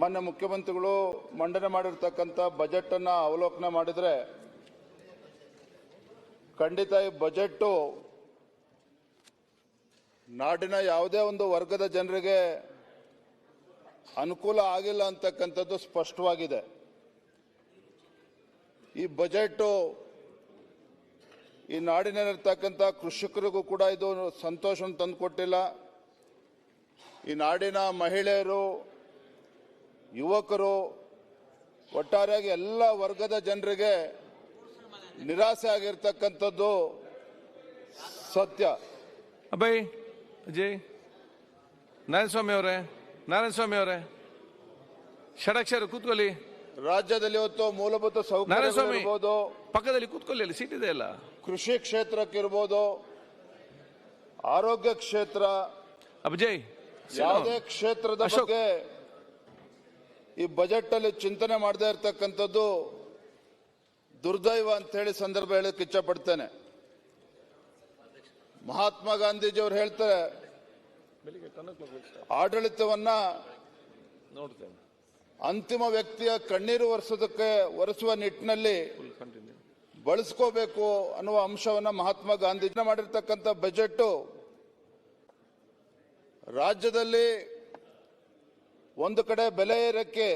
ಮಾನ್ಯ ಮುಖ್ಯಮಂತ್ರಿಗಳು ಮಂಡನೆ ಮಾಡಿರ್ತಕ್ಕಂಥ ಬಜೆಟ್ ಅನ್ನ ಅವಲೋಕನ ಮಾಡಿದ್ರೆ ಖಂಡಿತ ಈ ಬಜೆಟ್ಟು ನಾಡಿನ ಯಾವುದೇ ಒಂದು ವರ್ಗದ ಜನರಿಗೆ ಅನುಕೂಲ ಆಗಿಲ್ಲ ಅಂತಕ್ಕಂಥದ್ದು ಸ್ಪಷ್ಟವಾಗಿದೆ. ಈ ಬಜೆಟ್ ಈ ನಾಡಿನಲ್ಲಿರ್ತಕ್ಕಂಥ ಕೃಷಿಕರಿಗೂ ಕೂಡ ಇದು ಸಂತೋಷವನ್ನು ತಂದುಕೊಟ್ಟಿಲ್ಲ. ಈ ನಾಡಿನ ಮಹಿಳೆಯರು ಯುವಕರು ಒಟ್ಟಾರೆಯಾಗಿ ಎಲ್ಲ ವರ್ಗದ ಜನರಿಗೆ ನಿರಾಸೆ ಆಗಿರ್ತಕ್ಕಂಥದ್ದು ಸತ್ಯ. ಅಭಯ್ ಅಜಯ್ ನಾರಾಯಣಸ್ವಾಮಿ ಅವರೇ ನಾರಾಯಣಸ್ವಾಮಿ ಅವರೇ ಷಡಕ್ಷರ ಕೂತ್ಕೊಳ್ಳಿ. ರಾಜ್ಯದಲ್ಲಿ ಇವತ್ತು ಮೂಲಭೂತ ಸೌಕರ್ಯ ಇರ್ಬೋದು. ಪಕ್ಕದಲ್ಲಿ ಕೂತ್ಕೊಳ್ಳಿ ಅಲ್ಲಿ ಸೀಟ್ ಇದೆ ಅಲ್ಲ. ಕೃಷಿ ಕ್ಷೇತ್ರಕ್ಕಿರ್ಬೋದು ಆರೋಗ್ಯ ಕ್ಷೇತ್ರ. ಅಭಿಜಯ್ ಯಾವುದೇ ಕ್ಷೇತ್ರದ ಬಗ್ಗೆ ಈ ಬಜೆಟ್ ಅಲ್ಲಿ ಚಿಂತನೆ ಮಾಡದೇ ಇರತಕ್ಕಂಥದ್ದು ದುರ್ದೈವ ಅಂತ ಹೇಳಿ ಸಂದರ್ಭ ಹೇಳಕ್ಕೆ ಇಚ್ಛಪಡ್ತೇನೆ. ಮಹಾತ್ಮ ಗಾಂಧೀಜಿಯವರು ಹೇಳ್ತಾರೆ, ಆಡಳಿತವನ್ನ ನೋಡ್ತೇನೆ ಅಂತಿಮ ವ್ಯಕ್ತಿಯ ಕಣ್ಣೀರು ಒರೆಸೋದಕ್ಕೆ ಒರೆಸುವ ನಿಟ್ಟಿನಲ್ಲಿ ಬಳಸ್ಕೋಬೇಕು ಅನ್ನುವ ಅಂಶವನ್ನ ಮಹಾತ್ಮ ಗಾಂಧೀಜಿ ಮಾಡಿರ್ತಕ್ಕಂಥ ಬಜೆಟ್ ರಾಜ್ಯದಲ್ಲಿ ಒಂದು ಕಡೆ ಬೆಲೆ ಏರಕ್ಕೆ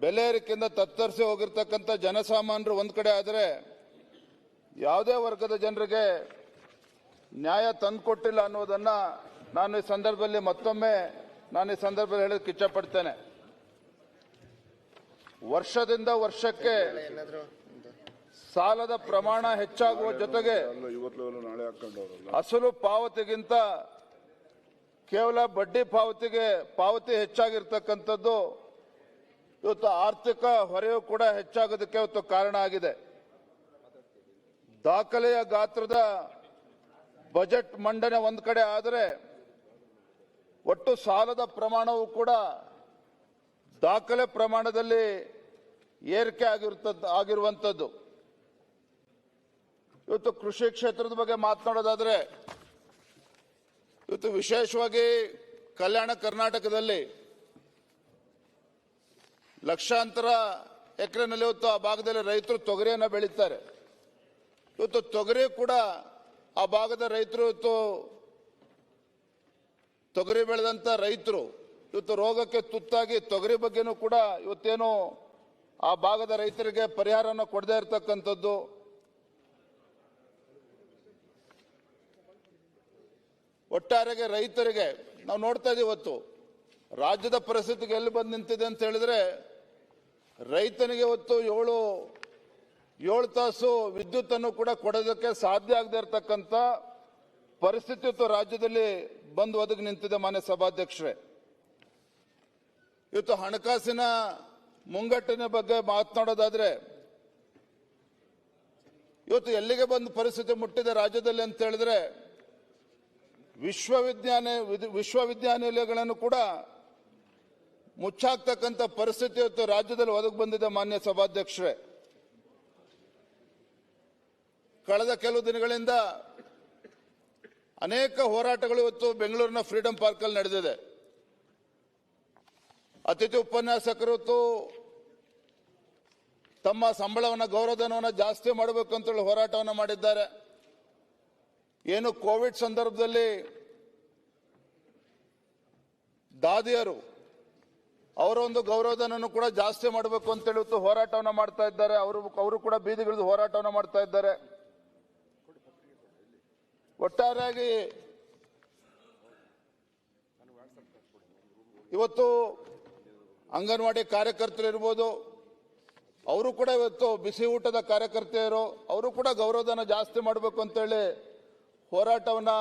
ಬೆಲೆ ಏರಿಕೆಯಿಂದ ತತ್ತರಿಸಿ ಹೋಗಿರ್ತಕ್ಕಂಥ ಜನಸಾಮಾನ್ಯರು ಒಂದು ಕಡೆ ಆದರೆ ಯಾವುದೇ ವರ್ಗದ ಜನರಿಗೆ ನ್ಯಾಯ ತಂದುಕೊಟ್ಟಿಲ್ಲ ಅನ್ನೋದನ್ನು ನಾನು ಈ ಸಂದರ್ಭದಲ್ಲಿ ಮತ್ತೊಮ್ಮೆ ನಾನು ಈ ಸಂದರ್ಭದಲ್ಲಿ ಹೇಳೋದಕ್ಕೆ ಇಚ್ಛಪಡ್ತೇನೆ. ವರ್ಷದಿಂದ ವರ್ಷಕ್ಕೆ ಸಾಲದ ಪ್ರಮಾಣ ಹೆಚ್ಚಾಗುವ ಜೊತೆಗೆ ಅಸಲು ಪಾವತಿಗಿಂತ ಕೇವಲ ಬಡ್ಡಿ ಪಾವತಿಗೆ ಪಾವತಿ ಹೆಚ್ಚಾಗಿರ್ತಕ್ಕಂಥದ್ದು ಇವತ್ತು ಆರ್ಥಿಕ ಹೊರೆಯೂ ಕೂಡ ಹೆಚ್ಚಾಗೋದಕ್ಕೆ ಇವತ್ತು ಕಾರಣ ಆಗಿದೆ. ದಾಖಲೆಯ ಗಾತ್ರದ ಬಜೆಟ್ ಮಂಡನೆ ಒಂದು ಕಡೆ ಆದರೆ ಒಟ್ಟು ಸಾಲದ ಪ್ರಮಾಣವು ಕೂಡ ದಾಖಲೆ ಪ್ರಮಾಣದಲ್ಲಿ ಏರಿಕೆ ಆಗಿರ್ತದ್ದು ಆಗಿರುವಂಥದ್ದು. ಇವತ್ತು ಕೃಷಿ ಕ್ಷೇತ್ರದ ಬಗ್ಗೆ ಮಾತನಾಡೋದಾದ್ರೆ ಇವತ್ತು ವಿಶೇಷವಾಗಿ ಕಲ್ಯಾಣ ಕರ್ನಾಟಕದಲ್ಲಿ ಲಕ್ಷಾಂತರ ಎಕರೆನಲ್ಲಿ ಇವತ್ತು ಆ ಭಾಗದಲ್ಲಿ ರೈತರು ತೊಗರಿಯನ್ನು ಬೆಳೀತಾರೆ. ಇವತ್ತು ತೊಗರಿ ಕೂಡ ಆ ಭಾಗದ ರೈತರು ಇವತ್ತು ತೊಗರಿ ಬೆಳೆದಂತ ರೈತರು ಇವತ್ತು ರೋಗಕ್ಕೆ ತುತ್ತಾಗಿ ತೊಗರಿ ಬಗ್ಗೆನೂ ಕೂಡ ಇವತ್ತೇನು ಆ ಭಾಗದ ರೈತರಿಗೆ ಪರಿಹಾರನ ಕೊಡದೇ ಇರತಕ್ಕಂಥದ್ದು. ಒಟ್ಟಾರೆಗೆ ರೈತರಿಗೆ, ನಾವು ನೋಡ್ತಾ ಇದ್ದೀವಿ ಇವತ್ತು, ರಾಜ್ಯದ ಪರಿಸ್ಥಿತಿಗೆ ಎಲ್ಲಿ ಬಂದು ನಿಂತಿದೆ ಅಂತ ಹೇಳಿದ್ರೆ, ರೈತನಿಗೆ ಇವತ್ತು ಏಳು ಏಳು ತಾಸು ವಿದ್ಯುತ್ ಅನ್ನು ಕೂಡ ಕೊಡೋದಕ್ಕೆ ಸಾಧ್ಯ ಆಗದೆ ಇರತಕ್ಕಂತ ಪರಿಸ್ಥಿತಿ ಇವತ್ತು ರಾಜ್ಯದಲ್ಲಿ ಬಂದು ಒದಗಿ ನಿಂತಿದೆ ಮಾನ್ಯ ಸಭಾಧ್ಯಕ್ಷರೇ. ಇವತ್ತು ಹಣಕಾಸಿನ ಮುಂಗಟ್ಟಿನ ಬಗ್ಗೆ ಮಾತನಾಡೋದಾದ್ರೆ, ಇವತ್ತು ಎಲ್ಲಿಗೆ ಬಂದು ಪರಿಸ್ಥಿತಿ ಮುಟ್ಟಿದೆ ರಾಜ್ಯದಲ್ಲಿ ಅಂತ ಹೇಳಿದ್ರೆ ವಿಶ್ವವಿದ್ಯಾಲಯ ವಿದ್- ವಿಶ್ವವಿದ್ಯಾನಿಲಯಗಳನ್ನು ಕೂಡ ಮುಚ್ಚಾಕ್ತಕ್ಕಂಥ ಪರಿಸ್ಥಿತಿ ಇವತ್ತು ರಾಜ್ಯದಲ್ಲಿ ಒದಗಿ ಬಂದಿದೆ ಮಾನ್ಯ ಸಭಾಧ್ಯಕ್ಷರೇ. ಕಳೆದ ಕೆಲವು ದಿನಗಳಿಂದ ಅನೇಕ ಹೋರಾಟಗಳು ಇವತ್ತು ಬೆಂಗಳೂರಿನ ಫ್ರೀಡಂ ಪಾರ್ಕಲ್ಲಿ ನಡೆದಿದೆ. ಅತಿಥಿ ಉಪನ್ಯಾಸಕರು ತಮ್ಮ ಸಂಬಳವನ್ನು ಗೌರವಧನವನ್ನು ಜಾಸ್ತಿ ಮಾಡಬೇಕು ಅಂತೇಳಿ ಹೋರಾಟವನ್ನು ಮಾಡಿದ್ದಾರೆ. ಏನು ಕೋವಿಡ್ ಸಂದರ್ಭದಲ್ಲಿ ದಾದಿಯರು ಅವರ ಒಂದು ಗೌರವಧನನ್ನು ಕೂಡ ಜಾಸ್ತಿ ಮಾಡಬೇಕು ಅಂತೇಳಿ ಇವತ್ತು ಹೋರಾಟವನ್ನು ಮಾಡ್ತಾ ಇದ್ದಾರೆ. ಅವರು ಅವರು ಕೂಡ ಬೀದಿಗಿಳಿದು ಹೋರಾಟವನ್ನು ಮಾಡ್ತಾ ಇದ್ದಾರೆ. ಒಟ್ಟಾರೆಯಾಗಿ ಇವತ್ತು ಅಂಗನವಾಡಿ ಕಾರ್ಯಕರ್ತರು ಇರ್ಬೋದು, ಅವರು ಕೂಡ ಇವತ್ತು ಬಿಸಿ ಊಟದ ಕಾರ್ಯಕರ್ತೆಯರು, ಅವರು ಕೂಡ ಗೌರವಧನ ಜಾಸ್ತಿ ಮಾಡಬೇಕು ಅಂತೇಳಿ ಹೋರಾಟವನ್ನ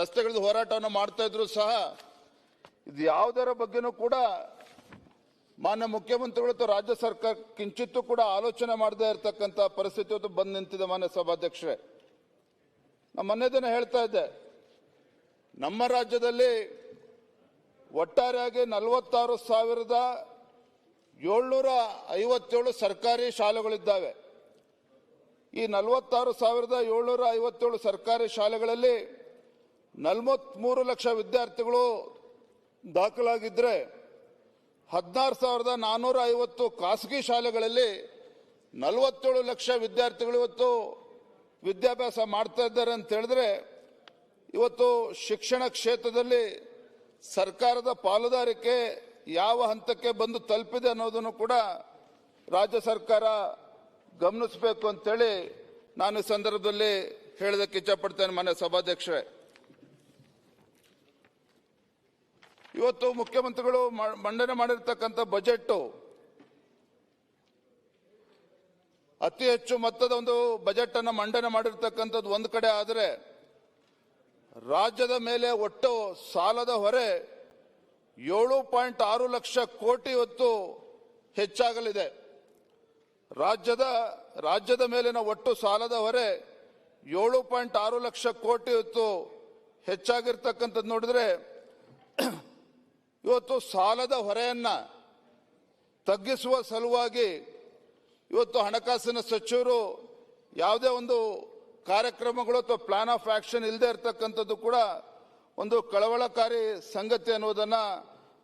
ರಸ್ತೆಗಳಿಂದ ಹೋರಾಟವನ್ನು ಮಾಡ್ತಾ ಇದ್ರು ಸಹ ಇದು ಯಾವುದರ ಬಗ್ಗೆನೂ ಕೂಡ ಮಾನ್ಯ ಮುಖ್ಯಮಂತ್ರಿಗಳು ಅಥವಾ ರಾಜ್ಯ ಸರ್ಕಾರ ಕಿಂಚಿತ್ತೂ ಕೂಡ ಆಲೋಚನೆ ಮಾಡದೇ ಇರತಕ್ಕಂತ ಪರಿಸ್ಥಿತಿ ಇವತ್ತು ಬಂದು ನಿಂತಿದೆ ಮಾನ್ಯ ಸಭಾಧ್ಯಕ್ಷರೇ. ನಮ್ಮ ಹೇಳ್ತಾ ಇದ್ದೆ, ನಮ್ಮ ರಾಜ್ಯದಲ್ಲಿ ಒಟ್ಟಾರೆಯಾಗಿ ನಲವತ್ತಾರು ಸಾವಿರದ ಏಳ್ನೂರ ಐವತ್ತೇಳು ಸರ್ಕಾರಿ ಶಾಲೆಗಳಿದ್ದಾವೆ. ಈ ನಲವತ್ತಾರು ಸಾವಿರದ ಏಳ್ನೂರ ಐವತ್ತೇಳು ಸರ್ಕಾರಿ ಶಾಲೆಗಳಲ್ಲಿ ನಲವತ್ತ್ಮೂರು ಲಕ್ಷ ವಿದ್ಯಾರ್ಥಿಗಳು ದಾಖಲಾಗಿದ್ದರೆ ಹದಿನಾರು ಸಾವಿರದ ನಾನ್ನೂರ ಐವತ್ತು ಖಾಸಗಿ ಶಾಲೆಗಳಲ್ಲಿ ನಲವತ್ತೇಳು ಲಕ್ಷ ವಿದ್ಯಾರ್ಥಿಗಳು ಇವತ್ತು ವಿದ್ಯಾಭ್ಯಾಸ ಮಾಡ್ತಾ ಇದ್ದಾರೆ ಅಂತ ಹೇಳಿದ್ರೆ ಇವತ್ತು ಶಿಕ್ಷಣ ಕ್ಷೇತ್ರದಲ್ಲಿ ಸರ್ಕಾರದ ಪಾಲುದಾರಿಕೆ ಯಾವ ಹಂತಕ್ಕೆ ಬಂದು ತಲುಪಿದೆ ಅನ್ನೋದನ್ನು ಕೂಡ ರಾಜ್ಯ ಸರ್ಕಾರ ಗಮನಿಸಬೇಕು ಅಂತೇಳಿ ನಾನು ಸಂದರ್ಭದಲ್ಲಿ ಹೇಳೋದಕ್ಕೆ ಇಚ್ಛಪಡ್ತೇನೆ ಮನೆ ಸಭಾಧ್ಯಕ್ಷರೇ. ಇವತ್ತು ಮುಖ್ಯಮಂತ್ರಿಗಳು ಮಂಡನೆ ಮಾಡಿರ್ತಕ್ಕಂಥ ಬಜೆಟ್ ಅತಿ ಹೆಚ್ಚು ಮೊತ್ತದ ಒಂದು ಬಜೆಟ್ ಅನ್ನು ಮಂಡನೆ ಮಾಡಿರ್ತಕ್ಕಂಥದ್ದು ಒಂದು ಕಡೆ ಆದರೆ ರಾಜ್ಯದ ಮೇಲೆ ಒಟ್ಟು ಸಾಲದ ಹೊರೆ ಏಳು ಪಾಯಿಂಟ್ ಆರು ಲಕ್ಷ ಕೋಟಿ ಹೊತ್ತು ಹೆಚ್ಚಾಗಲಿದೆ. ರಾಜ್ಯದ ರಾಜ್ಯದ ಮೇಲಿನ ಒಟ್ಟು ಸಾಲದ ಹೊರೆ ಏಳು ಪಾಯಿಂಟ್ ಆರು ಲಕ್ಷ ಕೋಟಿ ಇತ್ತು ಹೆಚ್ಚಾಗಿರ್ತಕ್ಕಂಥದ್ದು ನೋಡಿದ್ರೆ, ಇವತ್ತು ಸಾಲದ ಹೊರೆಯನ್ನು ತಗ್ಗಿಸುವ ಸಲುವಾಗಿ ಇವತ್ತು ಹಣಕಾಸಿನ ಸಚಿವರು ಯಾವುದೇ ಒಂದು ಕಾರ್ಯಕ್ರಮಗಳು ಅಥವಾ ಪ್ಲಾನ್ ಆಫ್ ಆಕ್ಷನ್ ಇಲ್ಲದೆ ಇರತಕ್ಕಂಥದ್ದು ಕೂಡ ಒಂದು ಕಳವಳಕಾರಿ ಸಂಗತಿ ಅನ್ನೋದನ್ನ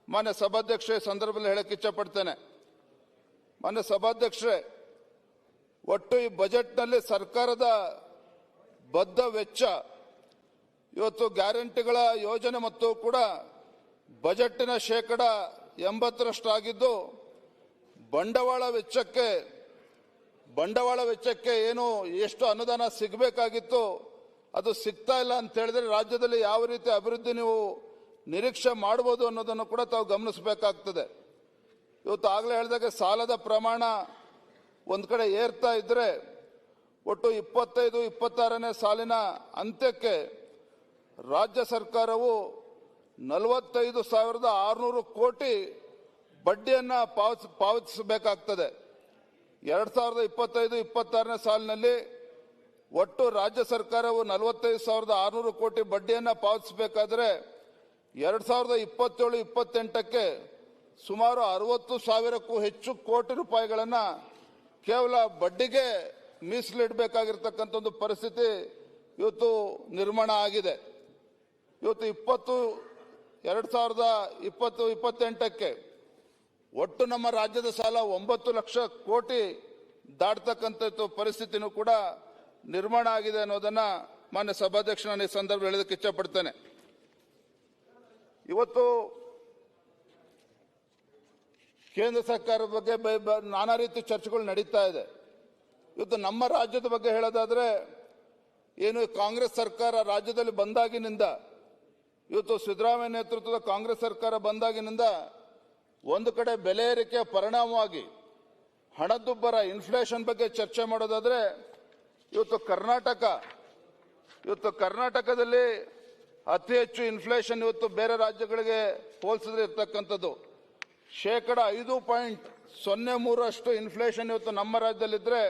ಮಾನ್ಯ ಸಭಾಧ್ಯಕ್ಷ ಸಂದರ್ಭದಲ್ಲಿ ಹೇಳಕ್ಕೆ ಇಚ್ಛಪಡ್ತೇನೆ ಮಾನ್ಯ ಸಭಾಧ್ಯಕ್ಷರೇ, ಒಟ್ಟು ಈ ಬಜೆಟ್ನಲ್ಲಿ ಸರ್ಕಾರದ ಬದ್ಧ ವೆಚ್ಚ, ಇವತ್ತು ಗ್ಯಾರಂಟಿಗಳ ಯೋಜನೆ ಮತ್ತು ಕೂಡ ಬಜೆಟ್ಟಿನ ಶೇಕಡ ಎಂಬತ್ತರಷ್ಟಾಗಿದ್ದು, ಬಂಡವಾಳ ವೆಚ್ಚಕ್ಕೆ ಬಂಡವಾಳ ವೆಚ್ಚಕ್ಕೆ ಏನು ಎಷ್ಟು ಅನುದಾನ ಸಿಗಬೇಕಾಗಿತ್ತು, ಅದು ಸಿಗ್ತಾ ಇಲ್ಲ ಅಂತ ಹೇಳಿದ್ರೆ ರಾಜ್ಯದಲ್ಲಿ ಯಾವ ರೀತಿ ಅಭಿವೃದ್ಧಿ ನೀವು ನಿರೀಕ್ಷೆ ಮಾಡ್ಬೋದು ಅನ್ನೋದನ್ನು ಕೂಡ ತಾವು ಗಮನಿಸಬೇಕಾಗ್ತದೆ. ಇವತ್ತು ಆಗಲೇ ಹೇಳಿದಾಗ ಸಾಲದ ಪ್ರಮಾಣ ಒಂದು ಕಡೆ ಏರ್ತಾ ಇದ್ದರೆ ಒಟ್ಟು ಇಪ್ಪತ್ತೈದು, ಇಪ್ಪತ್ತಾರನೇ ಸಾಲಿನ ಅಂತ್ಯಕ್ಕೆ ರಾಜ್ಯ ಸರ್ಕಾರವು ನಲವತ್ತೈದು ಸಾವಿರದ ಆರುನೂರು ಕೋಟಿ ಬಡ್ಡಿಯನ್ನು ಪಾವತಿ, ಪಾವತಿಸಬೇಕಾಗ್ತದೆ. ಎರಡು ಸಾವಿರದ ಇಪ್ಪತ್ತೈದು, ಇಪ್ಪತ್ತಾರನೇ ಸಾಲಿನಲ್ಲಿ ಒಟ್ಟು ರಾಜ್ಯ ಸರ್ಕಾರವು ನಲವತ್ತೈದು ಸಾವಿರದ ಆರುನೂರು ಕೋಟಿ ಬಡ್ಡಿಯನ್ನು ಪಾವತಿಸಬೇಕಾದ್ರೆ ಎರಡು ಸಾವಿರದ ಇಪ್ಪತ್ತೇಳು, ಇಪ್ಪತ್ತೆಂಟಕ್ಕೆ ಸುಮಾರು ಅರವತ್ತು ಸಾವಿರಕ್ಕೂ ಹೆಚ್ಚು ಕೋಟಿ ರೂಪಾಯಿಗಳನ್ನು ಕೇವಲ ಬಡ್ಡಿಗೆ ಮೀಸಲಿಡಬೇಕಾಗಿರ್ತಕ್ಕಂಥ ಒಂದು ಪರಿಸ್ಥಿತಿ ಇವತ್ತು ನಿರ್ಮಾಣ ಆಗಿದೆ. ಇವತ್ತು ಇಪ್ಪತ್ತು, ಎರಡು ಸಾವಿರದ ಇಪ್ಪತ್ತು, ಇಪ್ಪತ್ತೆಂಟಕ್ಕೆ ಒಟ್ಟು ನಮ್ಮ ರಾಜ್ಯದ ಸಾಲ ಒಂಬತ್ತು ಲಕ್ಷ ಕೋಟಿ ದಾಟ್ತಕ್ಕಂಥ ಪರಿಸ್ಥಿತಿನೂ ಕೂಡ ನಿರ್ಮಾಣ ಆಗಿದೆ ಅನ್ನೋದನ್ನು ಮಾನ್ಯ ಸಭಾಧ್ಯಕ್ಷ ನಾನು ಈ ಸಂದರ್ಭ ಹೇಳೋದಕ್ಕೆ ಇಚ್ಛಪಡ್ತೇನೆ. ಇವತ್ತು ಕೇಂದ್ರ ಸರ್ಕಾರದ ಬಗ್ಗೆ ನಾನಾ ರೀತಿ ಚರ್ಚೆಗಳು ನಡೀತಾ ಇದೆ. ಇವತ್ತು ನಮ್ಮ ರಾಜ್ಯದ ಬಗ್ಗೆ ಹೇಳೋದಾದರೆ, ಏನು ಕಾಂಗ್ರೆಸ್ ಸರ್ಕಾರ ರಾಜ್ಯದಲ್ಲಿ ಬಂದಾಗಿನಿಂದ, ಇವತ್ತು ಸಿದ್ದರಾಮಯ್ಯ ನೇತೃತ್ವದ ಕಾಂಗ್ರೆಸ್ ಸರ್ಕಾರ ಬಂದಾಗಿನಿಂದ ಒಂದು ಕಡೆ ಬೆಲೆ ಏರಿಕೆಯ ಪರಿಣಾಮವಾಗಿ ಹಣದುಬ್ಬರ ಇನ್ಫ್ಲೇಷನ್ ಬಗ್ಗೆ ಚರ್ಚೆ ಮಾಡೋದಾದರೆ, ಇವತ್ತು ಕರ್ನಾಟಕ, ಇವತ್ತು ಕರ್ನಾಟಕದಲ್ಲಿ ಅತಿ ಹೆಚ್ಚು ಇನ್ಫ್ಲೇಷನ್ ಇವತ್ತು ಬೇರೆ ರಾಜ್ಯಗಳಿಗೆ ಹೋಲಿಸಿದ್ರೆ ಇರ್ತಕ್ಕಂಥದ್ದು. ಶೇಕಡ ಐದು ಪಾಯಿಂಟ್ ಸೊನ್ನೆ ಮೂರಷ್ಟು ಇನ್ಫ್ಲೇಷನ್ ಇವತ್ತು ನಮ್ಮ ರಾಜ್ಯದಲ್ಲಿದ್ದರೆ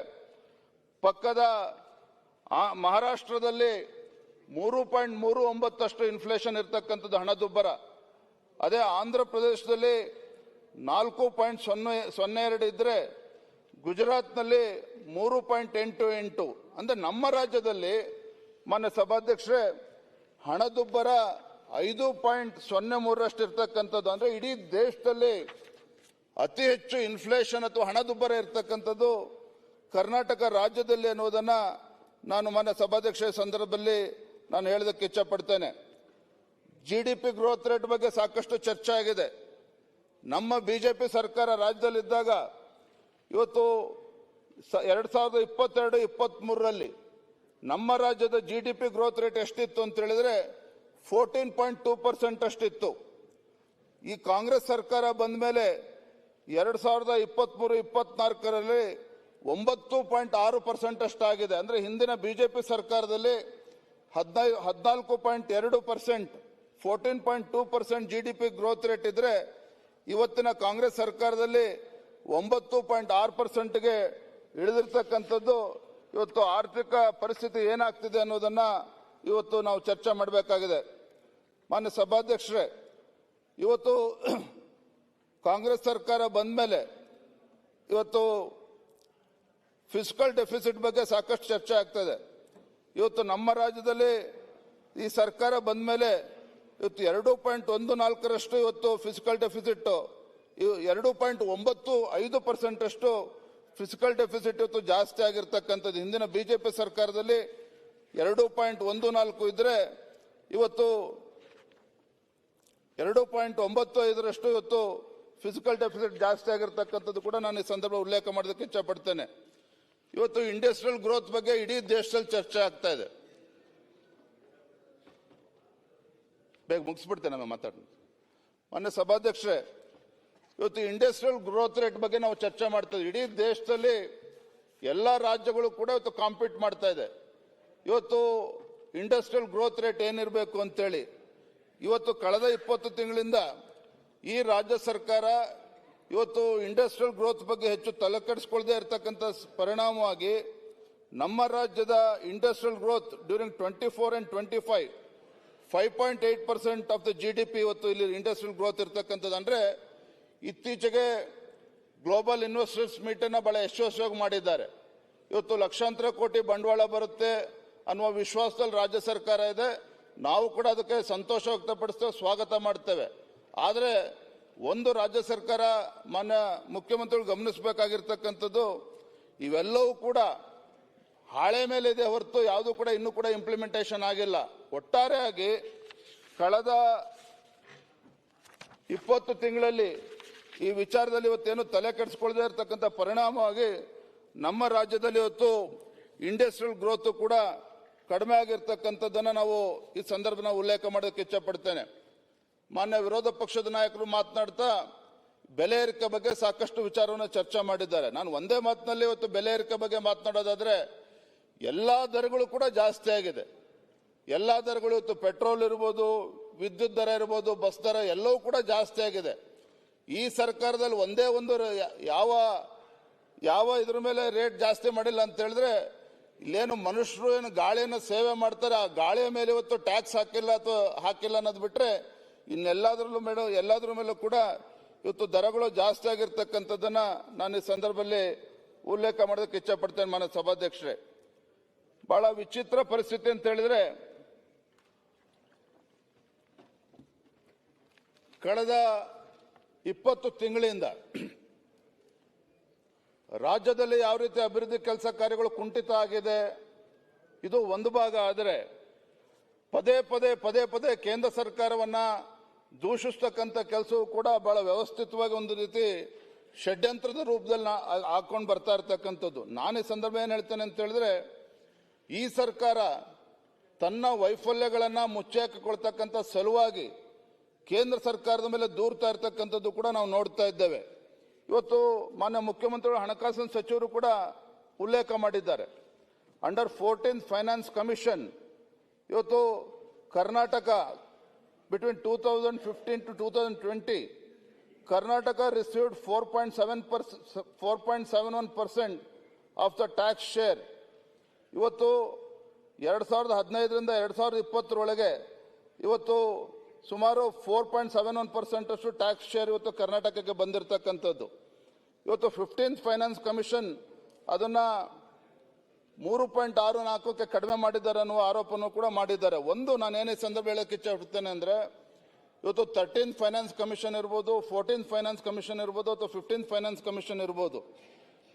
ಪಕ್ಕದ ಮಹಾರಾಷ್ಟ್ರದಲ್ಲಿ ಮೂರು ಪಾಯಿಂಟ್ ಮೂರು ಒಂಬತ್ತಷ್ಟು ಇನ್ಫ್ಲೇಷನ್ ಇರತಕ್ಕಂಥದ್ದು ಹಣದುಬ್ಬರ. ಅದೇ ಆಂಧ್ರ ಪ್ರದೇಶದಲ್ಲಿ ನಾಲ್ಕು ಪಾಯಿಂಟ್ ಸೊನ್ನೆ ಸೊನ್ನೆ ಎರಡು ಇದ್ದರೆ ಗುಜರಾತ್ನಲ್ಲಿ ಮೂರು ಪಾಯಿಂಟ್ ಎಂಟು ಎಂಟು. ಅಂದರೆ ನಮ್ಮ ರಾಜ್ಯದಲ್ಲಿ ಮಾನ್ಯ ಸಭಾಧ್ಯಕ್ಷರೇ, ಹಣದುಬ್ಬರ ಐದು ಪಾಯಿಂಟ್ ಸೊನ್ನೆ ಮೂರರಷ್ಟು ಇರ್ತಕ್ಕಂಥದ್ದು ಅಂದ್ರೆ ಇಡೀ ದೇಶದಲ್ಲಿ ಅತಿ ಹೆಚ್ಚು ಇನ್ಫ್ಲೇಷನ್ ಅಥವಾ ಹಣದುಬ್ಬರ ಇರ್ತಕ್ಕಂಥದ್ದು ಕರ್ನಾಟಕ ರಾಜ್ಯದಲ್ಲಿ ಅನ್ನೋದನ್ನ ನಾನು ಮಾನ್ಯ ಸಭಾಧ್ಯಕ್ಷ ಸಂದರ್ಭದಲ್ಲಿ ನಾನು ಹೇಳೋದಕ್ಕೆ ಇಚ್ಛಪಡ್ತೇನೆ. G D P growth rate ಬಗ್ಗೆ ಸಾಕಷ್ಟು ಚರ್ಚೆ ಆಗಿದೆ. ನಮ್ಮ ಬಿ ಜೆ ಪಿ ಸರ್ಕಾರ ರಾಜ್ಯದಲ್ಲಿದ್ದಾಗ ಇವತ್ತು ಸ- ಎರಡು ಸಾವಿರದ ಇಪ್ಪತ್ತೆರಡು ಇಪ್ಪತ್ತ್ಮೂರರಲ್ಲಿ ನಮ್ಮ ರಾಜ್ಯದ G D P growth rate ಎಷ್ಟಿತ್ತು ಅಂತ ಹೇಳಿದ್ರೆ ಫೋರ್ಟೀನ್ ಪಾಯಿಂಟ್ ಟೂ ಪರ್ಸೆಂಟ್ ಅಷ್ಟಿತ್ತು. ಈ ಕಾಂಗ್ರೆಸ್ ಸರ್ಕಾರ ಬಂದ ಮೇಲೆ ಎರಡ್ ಸಾವಿರದ ಇಪ್ಪತ್ಮೂರು, ಇಪ್ಪತ್ನಾಲ್ಕರಲ್ಲಿ ಒಂಬತ್ತು ಪಾಯಿಂಟ್ ಆರು ಪರ್ಸೆಂಟ್ ಅಷ್ಟಾಗಿದೆ. ಅಂದರೆ ಹಿಂದಿನ ಬಿಜೆಪಿ ಸರ್ಕಾರದಲ್ಲಿ ಹದಿನೈದು, ಹದಿನಾಲ್ಕು ಪಾಯಿಂಟ್ ಎರಡು percent, fourteen point two percent G D P growth rate ಇದ್ದರೆ ಇವತ್ತಿನ ಕಾಂಗ್ರೆಸ್ ಸರ್ಕಾರದಲ್ಲಿ ಒಂಬತ್ತು ಪಾಯಿಂಟ್ ಆರು ಪರ್ಸೆಂಟ್ಗೆ ಇಳಿದಿರ್ತಕ್ಕಂಥದ್ದು ಇವತ್ತು ಆರ್ಥಿಕ ಪರಿಸ್ಥಿತಿ ಏನಾಗ್ತಿದೆ ಅನ್ನೋದನ್ನ ಇವತ್ತು ನಾವು ಚರ್ಚೆ ಮಾಡಬೇಕಾಗಿದೆ. ಮಾನ್ಯ ಸಭಾಧ್ಯಕ್ಷರೇ, ಇವತ್ತು ಕಾಂಗ್ರೆಸ್ ಸರ್ಕಾರ ಬಂದ ಮೇಲೆ ಇವತ್ತು ಫಿಸಿಕಲ್ ಡೆಫಿಸಿಟ್ ಬಗ್ಗೆ ಸಾಕಷ್ಟು ಚರ್ಚೆ ಆಗ್ತದೆ. ಇವತ್ತು ನಮ್ಮ ರಾಜ್ಯದಲ್ಲಿ ಈ ಸರ್ಕಾರ ಬಂದ ಮೇಲೆ ಇವತ್ತು ಎರಡು ಪಾಯಿಂಟ್ ಒಂದು ನಾಲ್ಕರಷ್ಟು ಇವತ್ತು ಫಿಸಿಕಲ್ ಡೆಫಿಸಿಟ್, ಇವು ಎರಡು ಪಾಯಿಂಟ್ ಒಂಬತ್ತು ಐದು ಪರ್ಸೆಂಟಷ್ಟು ಫಿಸಿಕಲ್ ಡೆಫಿಸಿಟ್ ಇವತ್ತು ಜಾಸ್ತಿ ಆಗಿರ್ತಕ್ಕಂಥದ್ದು. ಹಿಂದಿನ ಬಿಜೆಪಿ ಸರ್ಕಾರದಲ್ಲಿ ಎರಡು ಪಾಯಿಂಟ್ ಒಂದು ನಾಲ್ಕು ಇದ್ರೆ ಇವತ್ತು ಎರಡು ಪಾಯಿಂಟ್ ಒಂಬತ್ತು ಐದರಷ್ಟು ಇವತ್ತು ಫಿಸಿಕಲ್ ಡೆಫಿಸಿಟ್ ಜಾಸ್ತಿ ಆಗಿರ್ತಕ್ಕಂಥದ್ದು ಕೂಡ ನಾನು ಈ ಸಂದರ್ಭ ಉಲ್ಲೇಖ ಮಾಡೋದಕ್ಕೆ ಇಚ್ಛಪಡ್ತೇನೆ. ಇವತ್ತು ಇಂಡಸ್ಟ್ರಿಯಲ್ ಗ್ರೋತ್ ಬಗ್ಗೆ ಇಡೀ ದೇಶದಲ್ಲಿ ಚರ್ಚೆ ಆಗ್ತಾ ಇದೆ. ಬೇಗ ಮುಗಿಸ್ಬಿಡ್ತೇನೆ ನಾನು ಮಾತಾಡೋದು ಮೊನ್ನೆ ಸಭಾಧ್ಯಕ್ಷರೇ, ಇವತ್ತು ಇಂಡಸ್ಟ್ರಿಯಲ್ ಗ್ರೋತ್ ರೇಟ್ ಬಗ್ಗೆ ನಾವು ಚರ್ಚೆ ಮಾಡ್ತೀವಿ ಇಡೀ ದೇಶದಲ್ಲಿ ಎಲ್ಲ ರಾಜ್ಯಗಳು ಕೂಡ ಇವತ್ತು ಕಾಂಪೀಟ್ ಮಾಡ್ತಾ ಇದೆ. ಇವತ್ತು ಇಂಡಸ್ಟ್ರಿಯಲ್ ಗ್ರೋತ್ ರೇಟ್ ಏನಿರಬೇಕು ಅಂತೇಳಿ, ಇವತ್ತು ಕಳೆದ ಇಪ್ಪತ್ತು ತಿಂಗಳಿಂದ ಈ ರಾಜ್ಯ ಸರ್ಕಾರ ಇವತ್ತು ಇಂಡಸ್ಟ್ರಿಯಲ್ ಗ್ರೋತ್ ಬಗ್ಗೆ ಹೆಚ್ಚು ತಲೆ ಕೆಡಿಸ್ಕೊಳ್ದೇ ಇರತಕ್ಕಂಥ ಪರಿಣಾಮವಾಗಿ ನಮ್ಮ ರಾಜ್ಯದ industrial growth during twenty four and twenty five five point eight percent of the G D P ಇವತ್ತು ಇಲ್ಲಿ ಇಂಡಸ್ಟ್ರಿಯಲ್ ಗ್ರೋತ್ ಇರ್ತಕ್ಕಂಥದ್ದು. ಅಂದರೆ ಇತ್ತೀಚೆಗೆ ಗ್ಲೋಬಲ್ ಇನ್ವೆಸ್ಟರ್ಸ್ ಮೀಟನ್ನು ಭಾಳ ಯಶಸ್ವಿಯಾಗಿ ಮಾಡಿದ್ದಾರೆ. ಇವತ್ತು ಲಕ್ಷಾಂತರ ಕೋಟಿ ಬಂಡವಾಳ ಬರುತ್ತೆ. ಅನ್ನುವ ವಿಶ್ವಾಸದಲ್ಲಿ ರಾಜ್ಯ ಸರ್ಕಾರ ಇದೆ. ನಾವು ಕೂಡ ಅದಕ್ಕೆ ಸಂತೋಷ ವ್ಯಕ್ತಪಡಿಸ್ತೇವೆ ಸ್ವಾಗತ ಮಾಡ್ತೇವೆ. ಆದರೆ ಒಂದು ರಾಜ್ಯ ಸರ್ಕಾರ ಮಾನ್ಯ ಮುಖ್ಯಮಂತ್ರಿಗಳು ಗಮನಿಸಬೇಕಾಗಿರ್ತಕ್ಕಂಥದ್ದು, ಇವೆಲ್ಲವೂ ಕೂಡ ಹಾಳೆ ಮೇಲೆ ಇದೆ ಹೊರತು ಯಾವುದು ಕೂಡ ಇನ್ನೂ ಕೂಡ ಇಂಪ್ಲಿಮೆಂಟೇಷನ್ ಆಗಿಲ್ಲ. ಒಟ್ಟಾರೆಯಾಗಿ ಕಳೆದ ಇಪ್ಪತ್ತು ತಿಂಗಳಲ್ಲಿ ಈ ವಿಚಾರದಲ್ಲಿ ಇವತ್ತೇನು ತಲೆ ಕೆಡಿಸ್ಕೊಳ್ಳದೆ ಇರತಕ್ಕಂಥ ಪರಿಣಾಮವಾಗಿ ನಮ್ಮ ರಾಜ್ಯದಲ್ಲಿ ಇವತ್ತು ಇಂಡಸ್ಟ್ರಿಯಲ್ ಗ್ರೋತು ಕೂಡ ಕಡಿಮೆ ಆಗಿರ್ತಕ್ಕಂಥದ್ದನ್ನು ನಾವು ಈ ಸಂದರ್ಭನ ಉಲ್ಲೇಖ ಮಾಡೋದಕ್ಕೆ ಇಚ್ಛಪಡ್ತೇನೆ. ಮಾನ್ಯ ವಿರೋಧ ಪಕ್ಷದ ನಾಯಕರು ಮಾತನಾಡ್ತಾ ಬೆಲೆ ಏರಿಕೆ ಬಗ್ಗೆ ಸಾಕಷ್ಟು ವಿಚಾರವನ್ನು ಚರ್ಚೆ ಮಾಡಿದ್ದಾರೆ. ನಾನು ಒಂದೇ ಮಾತಿನಲ್ಲಿ ಇವತ್ತು ಬೆಲೆ ಏರಿಕೆ ಬಗ್ಗೆ ಮಾತನಾಡೋದಾದರೆ, ಎಲ್ಲ ದರಗಳು ಕೂಡ ಜಾಸ್ತಿ ಆಗಿದೆ. ಎಲ್ಲ ದರಗಳು ಇವತ್ತು ಪೆಟ್ರೋಲ್ ಇರ್ಬೋದು, ವಿದ್ಯುತ್ ದರ ಇರ್ಬೋದು, ಬಸ್ ದರ ಎಲ್ಲವೂ ಕೂಡ ಜಾಸ್ತಿ ಆಗಿದೆ. ಈ ಸರ್ಕಾರದಲ್ಲಿ ಒಂದೇ ಒಂದು ಯಾವ ಯಾವ ಇದ್ರ ಮೇಲೆ ರೇಟ್ ಜಾಸ್ತಿ ಮಾಡಿಲ್ಲ ಅಂತ ಹೇಳಿದ್ರೆ ಇಲ್ಲೇನು ಮನುಷ್ಯರು ಏನು ಗಾಳಿಯನ್ನು ಸೇವೆ ಮಾಡ್ತಾರೆ, ಆ ಗಾಳಿಯ ಮೇಲೆ ಇವತ್ತು ಟ್ಯಾಕ್ಸ್ ಹಾಕಿಲ್ಲ ಅಥವಾ ಹಾಕಿಲ್ಲ ಅನ್ನೋದು ಬಿಟ್ಟರೆ ಇನ್ನೆಲ್ಲಾದ್ರಲ್ಲೂ ಮೇಡಮ್ ಎಲ್ಲಾದ್ರ ಮೇಲೂ ಕೂಡ ಇವತ್ತು ದರಗಳು ಜಾಸ್ತಿ ಆಗಿರ್ತಕ್ಕಂಥದ್ದನ್ನ ನಾನು ಈ ಸಂದರ್ಭದಲ್ಲಿ ಉಲ್ಲೇಖ ಮಾಡೋದಕ್ಕೆ ಇಚ್ಛಪಡ್ತೇನೆ ಮಾನ್ಯ ಸಭಾಧ್ಯಕ್ಷರೇ. ಬಹಳ ವಿಚಿತ್ರ ಪರಿಸ್ಥಿತಿ ಅಂತ ಹೇಳಿದ್ರೆ ಕಳೆದ ಇಪ್ಪತ್ತು ತಿಂಗಳಿಂದ ರಾಜ್ಯದಲ್ಲಿ ಯಾವ ರೀತಿ ಅಭಿವೃದ್ಧಿ ಕೆಲಸ ಕಾರ್ಯಗಳು ಕುಂಠಿತ ಆಗಿದೆ, ಇದು ಒಂದು ಭಾಗ. ಆದರೆ ಪದೇ ಪದೇ ಪದೇ ಪದೇ ಕೇಂದ್ರ ಸರ್ಕಾರವನ್ನ ದೂಷಿಸ್ತಕ್ಕಂಥ ಕೆಲಸವೂ ಕೂಡ ಬಹಳ ವ್ಯವಸ್ಥಿತವಾಗಿ ಒಂದು ರೀತಿ ಷಡ್ಯಂತ್ರದ ರೂಪದಲ್ಲಿ ಹಾಕೊಂಡು ಬರ್ತಾ ಇರ್ತಕ್ಕಂಥದ್ದು. ನಾನು ಈ ಸಂದರ್ಭ ಏನು ಹೇಳ್ತೇನೆ ಅಂತ ಹೇಳಿದ್ರೆ, ಈ ಸರ್ಕಾರ ತನ್ನ ವೈಫಲ್ಯಗಳನ್ನ ಮುಚ್ಚಾಕಿಕೊಳ್ತಕ್ಕಂಥ ಸಲುವಾಗಿ ಕೇಂದ್ರ ಸರ್ಕಾರದ ಮೇಲೆ ದೂರ್ತಾ ಇರ್ತಕ್ಕಂಥದ್ದು ಕೂಡ ನಾವು ನೋಡ್ತಾ ಇದ್ದೇವೆ. ಇವತ್ತು ಮಾನ್ಯ ಮುಖ್ಯಮಂತ್ರಿಗಳು ಹಣಕಾಸಿನ ಸಚಿವರು ಕೂಡ ಉಲ್ಲೇಖ ಮಾಡಿದ್ದಾರೆ. ಅಂಡರ್ ಫೋರ್ಟೀನ್ ಫೈನಾನ್ಸ್ ಕಮಿಷನ್ ಇವತ್ತು Karnataka between two thousand fifteen to two thousand twenty Karnataka received four point seven per four point seven one percent of the tax share ಇವತ್ತು ಎರಡು ಸಾವಿರದ ಹದಿನೈದರಿಂದ ಎರಡು ಸಾವಿರದ ಇಪ್ಪತ್ತರೊಳಗೆ ಇವತ್ತು ಸುಮಾರು ಫೋರ್ ಪಾಯಿಂಟ್ ಸೆವೆನ್ ಒನ್ ಪರ್ಸೆಂಟಷ್ಟು ಟ್ಯಾಕ್ಸ್ ಶೇರ್ ಇವತ್ತು ಕರ್ನಾಟಕಕ್ಕೆ ಬಂದಿರತಕ್ಕಂಥದ್ದು. ಇವತ್ತು ಫಿಫ್ಟೀನ್ತ್ ಫೈನಾನ್ಸ್ ಕಮಿಷನ್ ಅದನ್ನ ಮೂರು ಪಾಯಿಂಟ್ ಆರು ನಾಲ್ಕಕ್ಕೆ ಕಡಿಮೆ ಮಾಡಿದ್ದಾರೆ ಅನ್ನುವ ಆರೋಪನೂ ಕೂಡ ಮಾಡಿದ್ದಾರೆ. ಒಂದು, ನಾನು ಏನೇ ಸಂದರ್ಭ ಹೇಳಕ್ಕೆ ಇಚ್ಛಪಡ್ತೇನೆ ಅಂದ್ರೆ, ಇವತ್ತು ತರ್ಟೀನ್ ಫೈನಾನ್ಸ್ ಕಮಿಷನ್ ಇರ್ಬೋದು ಫೋರ್ಟೀನ್ ಫೈನಾನ್ಸ್ ಕಮಿಷನ್ ಇರ್ಬೋದು ಅಥವಾ ಫಿಫ್ಟೀನ್ ಫೈನಾನ್ಸ್ ಕಮಿಷನ್ ಇರ್ಬೋದು.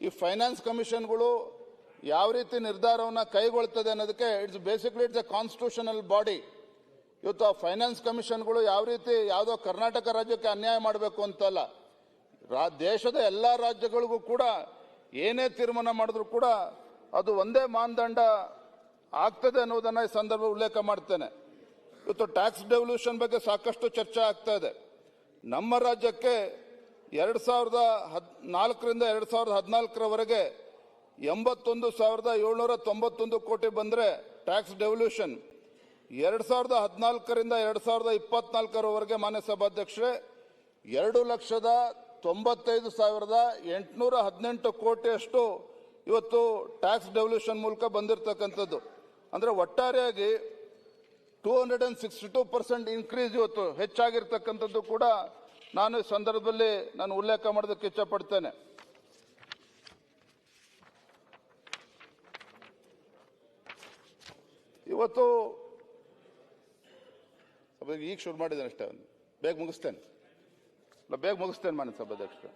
ಈ ಫೈನಾನ್ಸ್ ಕಮಿಷನ್ಗಳು ಯಾವ ರೀತಿ ನಿರ್ಧಾರವನ್ನು ಕೈಗೊಳ್ತದೆ ಅನ್ನೋದಕ್ಕೆ it's basically it's a constitutional body ಇವತ್ತು ಆ ಫೈನಾನ್ಸ್ ಕಮಿಷನ್ಗಳು ಯಾವ ರೀತಿ ಯಾವುದೋ ಕರ್ನಾಟಕ ರಾಜ್ಯಕ್ಕೆ ಅನ್ಯಾಯ ಮಾಡಬೇಕು ಅಂತಲ್ಲ ರಾ, ದೇಶದ ಎಲ್ಲ ರಾಜ್ಯಗಳಿಗೂ ಕೂಡ ಏನೇ ತೀರ್ಮಾನ ಮಾಡಿದ್ರು ಕೂಡ ಅದು ಒಂದೇ ಮಾನದಂಡ ಆಗ್ತದೆ ಅನ್ನೋದನ್ನು ಈ ಸಂದರ್ಭ ಉಲ್ಲೇಖ ಮಾಡ್ತೇನೆ. ಇವತ್ತು ಟ್ಯಾಕ್ಸ್ ಡೆವಲ್ಯೂಷನ್ ಬಗ್ಗೆ ಸಾಕಷ್ಟು ಚರ್ಚೆ ಆಗ್ತಾ ಇದೆ. ನಮ್ಮ ರಾಜ್ಯಕ್ಕೆ ಎರಡು ಸಾವಿರದ ಹದ್, ನಾಲ್ಕರಿಂದ ಎರಡು ಸಾವಿರದ ಹದಿನಾಲ್ಕರವರೆಗೆ ಎಂಬತ್ತೊಂದು ಸಾವಿರದ ಏಳ್ನೂರ ತೊಂಬತ್ತೊಂದು ಕೋಟಿ ಬಂದರೆ ಟ್ಯಾಕ್ಸ್ ಡೆವಲ್ಯೂಷನ್ ಎರಡು ಸಾವಿರದ ಹದಿನಾಲ್ಕರಿಂದ ಎರಡು ಸಾವಿರದ ಇಪ್ಪತ್ನಾಲ್ಕರವರೆಗೆ ಮಾನ್ಯ ಸಭಾಧ್ಯಕ್ಷರೇ ಎರಡು ಲಕ್ಷದ ತೊಂಬತ್ತೈದು ಸಾವಿರದ ಎಂಟುನೂರ ಹದಿನೆಂಟು ಕೋಟಿಯಷ್ಟು ಇವತ್ತು ಟ್ಯಾಕ್ಸ್ ಡೆವಲ್ಯೂಷನ್ ಮೂಲಕ ಬಂದಿರತಕ್ಕಂಥದ್ದು. ಅಂದರೆ ಒಟ್ಟಾರೆಯಾಗಿ two hundred and sixty two percent increase ಇವತ್ತು ಹೆಚ್ಚಾಗಿರ್ತಕ್ಕಂಥದ್ದು ಕೂಡ ನಾನು ಈ ಸಂದರ್ಭದಲ್ಲಿ ನಾನು ಉಲ್ಲೇಖ ಮಾಡೋದಕ್ಕೆ ಇಚ್ಛಪಡ್ತೇನೆ. ಇವತ್ತು ಈಗ ಶುರು ಮಾಡಿದ್ದೇನೆ ಅಷ್ಟೇ, ಬೇಗ ಮುಗಿಸ್ತೇನೆ. ಬೇಗ ಮುಗಿಸ್ತೇನೆ ಮಾನ್ಯ ಸಭಾಧ್ಯಕ್ಷರೇ.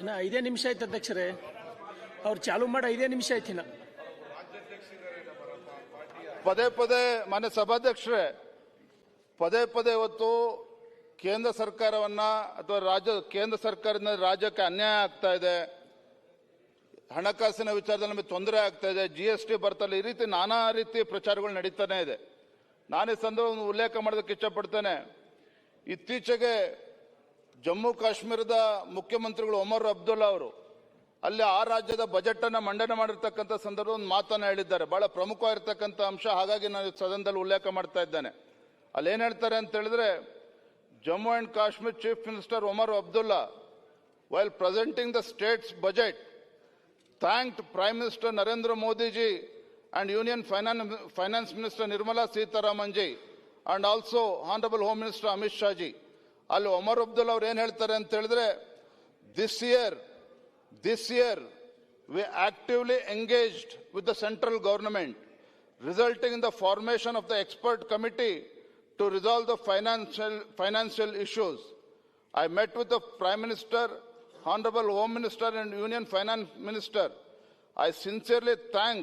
ಇನ್ನ ಐದೇ ನಿಮಿಷ ಆಯ್ತು ಅಧ್ಯಕ್ಷರೇ. ಅವ್ರು ಚಾಲು ಮಾಡಿ ಐದೇ ನಿಮಿಷ ಆಯ್ತಿನ ಪದೇ ಪದೇ ಮಾನ್ಯ ಸಭಾಧ್ಯಕ್ಷರೇ ಪದೇ ಪದೇ ಇವತ್ತು ಕೇಂದ್ರ ಸರ್ಕಾರವನ್ನ ಅಥವಾ ರಾಜ್ಯ ಕೇಂದ್ರ ಸರ್ಕಾರದಿಂದ ರಾಜ್ಯಕ್ಕೆ ಅನ್ಯಾಯ ಆಗ್ತಾ ಇದೆ. ಹಣಕಾಸಿನ ವಿಚಾರದಲ್ಲಿ ನಮಗೆ ತೊಂದರೆ ಆಗ್ತಾ ಇದೆ. ಜಿ ಎಸ್ ಟಿ ಬರ್ತಲ್ಲ ಈ ರೀತಿ ನಾನಾ ರೀತಿ ಪ್ರಚಾರಗಳು ನಡೀತಾನೆ ಇದೆ. ನಾನು ಈ ಸಂದರ್ಭ ಉಲ್ಲೇಖ ಮಾಡೋದಕ್ಕೆ ಇಷ್ಟಪಡ್ತೇನೆ ಇತ್ತೀಚೆಗೆ ಜಮ್ಮು ಕಾಶ್ಮೀರದ ಮುಖ್ಯಮಂತ್ರಿಗಳು ಒಮರ್ ಅಬ್ದುಲ್ಲಾ ಅವರು, ಅಲ್ಲಿ ಆ ರಾಜ್ಯದ ಬಜೆಟ್ ಅನ್ನ ಮಂಡನೆ ಮಾಡಿರ್ತಕ್ಕಂಥ ಸಂದರ್ಭ ಒಂದು ಮಾತನ್ನ ಹೇಳಿದ್ದಾರೆ ಬಹಳ ಪ್ರಮುಖವಾಗಿರ್ತಕ್ಕಂಥ ಅಂಶ, ಹಾಗಾಗಿ ನಾನು ಸದನದಲ್ಲಿ ಉಲ್ಲೇಖ ಮಾಡ್ತಾ ಇದ್ದೇನೆ ಅಲ್ಲಿ ಏನು ಹೇಳ್ತಾರೆ ಅಂತ ಹೇಳಿದ್ರೆ, Jammu and Kashmir chief minister Omar Abdullah while presenting the state's budget thanked prime minister Narendra Modiji and union finance finance minister Nirmala Sitharaman ji and also also home minister Amit Shahji. ಅಲ್ಲಿ ಒಮರ್ ಅಬ್ದುಲ್ ಅವ್ರು ಏನ್ ಹೇಳ್ತಾರೆ ಅಂತ ಹೇಳಿದ್ರೆ this year this year we actively engaged with the central government resulting in the formation of the expert committee to resolve the financial financial issues I met with the Prime Minister, Honorable Home Minister and Union Finance Minister. I sincerely thank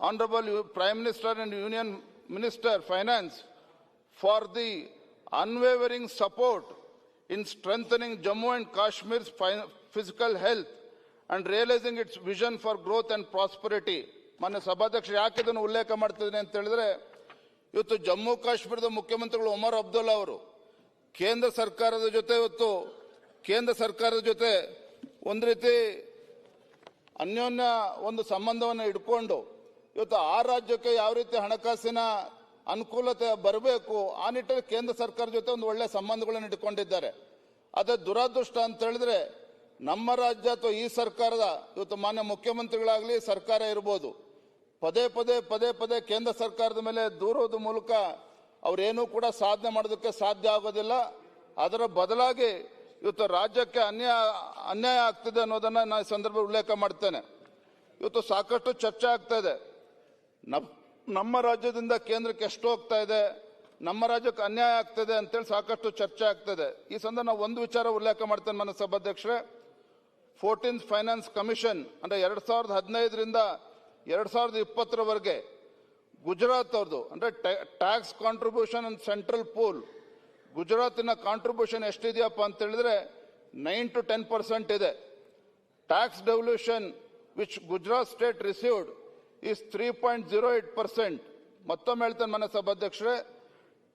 Honorable U- Prime Minister and Union Minister Finance for the unwavering support in strengthening Jammu and Kashmir's physical health and realizing its vision for growth and prosperity. ಮಾನ್ಯ ಸಭಾಧ್ಯಕ್ಷ ಯಾಕೆ ಇದನ್ನು ಉಲ್ಲೇಖ ಮಾಡ್ತಿದ್ದೀನಿ ಅಂತ ಹೇಳಿದ್ರೆ, ಇವತ್ತು ಜಮ್ಮು ಕಾಶ್ಮೀರದ ಮುಖ್ಯಮಂತ್ರಿಗಳು ಒಮರ್ ಅಬ್ದುಲ್ಲಾ ಅವರು, ಕೇಂದ್ರ ಸರ್ಕಾರದ ಜೊತೆ ಇವತ್ತು, ಕೇಂದ್ರ ಸರ್ಕಾರದ ಜೊತೆ ಒಂದು ರೀತಿ ಅನ್ಯೋನ್ಯ ಒಂದು ಸಂಬಂಧವನ್ನು ಇಟ್ಕೊಂಡು, ಇವತ್ತು ಆ ರಾಜ್ಯಕ್ಕೆ ಯಾವ ರೀತಿ ಹಣಕಾಸಿನ ಅನುಕೂಲತೆ ಬರಬೇಕು, ಆ ನಿಟ್ಟಿನಲ್ಲಿ ಕೇಂದ್ರ ಸರ್ಕಾರ ಜೊತೆ ಒಂದು ಒಳ್ಳೆ ಸಂಬಂಧಗಳನ್ನು ಇಟ್ಕೊಂಡಿದ್ದಾರೆ. ಅದೇ ದುರಾದೃಷ್ಟ ಅಂತ ಹೇಳಿದ್ರೆ ನಮ್ಮ ರಾಜ್ಯ ಅಥವಾ ಈ ಸರ್ಕಾರದ ಇವತ್ತು ಮಾನ್ಯ ಮುಖ್ಯಮಂತ್ರಿಗಳಾಗಲಿ ಸರ್ಕಾರ ಇರ್ಬೋದು. ಪದೇ ಪದೇ ಪದೇ ಪದೇ ಕೇಂದ್ರ ಸರ್ಕಾರದ ಮೇಲೆ ದೂರೋದ ಮೂಲಕ ಅವರೇನೂ ಕೂಡ ಸಾಧನೆ ಮಾಡೋದಕ್ಕೆ ಸಾಧ್ಯ ಆಗೋದಿಲ್ಲ. ಅದರ ಬದಲಾಗಿ ಇವತ್ತು ರಾಜ್ಯಕ್ಕೆ ಅನ್ಯಾಯ ಅನ್ಯಾಯ ಆಗ್ತಿದೆ ಅನ್ನೋದನ್ನು ನಾನು ಈ ಸಂದರ್ಭ ಉಲ್ಲೇಖ ಮಾಡ್ತೇನೆ. ಇವತ್ತು ಸಾಕಷ್ಟು ಚರ್ಚೆ ಆಗ್ತಾ ಇದೆ. ನಮ್- ನಮ್ಮ ರಾಜ್ಯದಿಂದ ಕೇಂದ್ರಕ್ಕೆ ಎಷ್ಟು ಹೋಗ್ತಾ ಇದೆ, ನಮ್ಮ ರಾಜ್ಯಕ್ಕೆ ಅನ್ಯಾಯ ಆಗ್ತದೆ ಅಂತೇಳಿ ಸಾಕಷ್ಟು ಚರ್ಚೆ ಆಗ್ತದೆ. ಈ ಸಂದರ್ಭ ನಾವು ಒಂದು ವಿಚಾರ ಉಲ್ಲೇಖ ಮಾಡ್ತೇನೆ ನನ್ನ ಸಭಾಧ್ಯಕ್ಷರೇ. ಫೋರ್ಟೀನ್ತ್ ಫೈನಾನ್ಸ್ ಕಮಿಷನ್ ಅಂದ್ರೆ ಎರಡು ಸಾವಿರದ ಹದಿನೈದರಿಂದ ಎರಡು ಸಾವಿರದ ಇಪ್ಪತ್ತರವರೆಗೆ ಗುಜರಾತ್ ಅವ್ರದ್ದು ಅಂದ್ರೆ tax contribution and central pool ಗುಜರಾತಿನ ಕಾಂಟ್ರಿಬ್ಯೂಷನ್ ಎಷ್ಟಿದೆಯಪ್ಪ ಅಂತ ಹೇಳಿದ್ರೆ ನೈನ್ ಟು ಟೆನ್ ಪರ್ಸೆಂಟ್ ಇದೆ. Tax devolution which Gujarat state received is three point zero eight percent ಮತ್ತೊಮ್ಮೆ ಹೇಳ್ತೇನೆ ಮನೆ ಸಭಾಧ್ಯಕ್ಷರೇ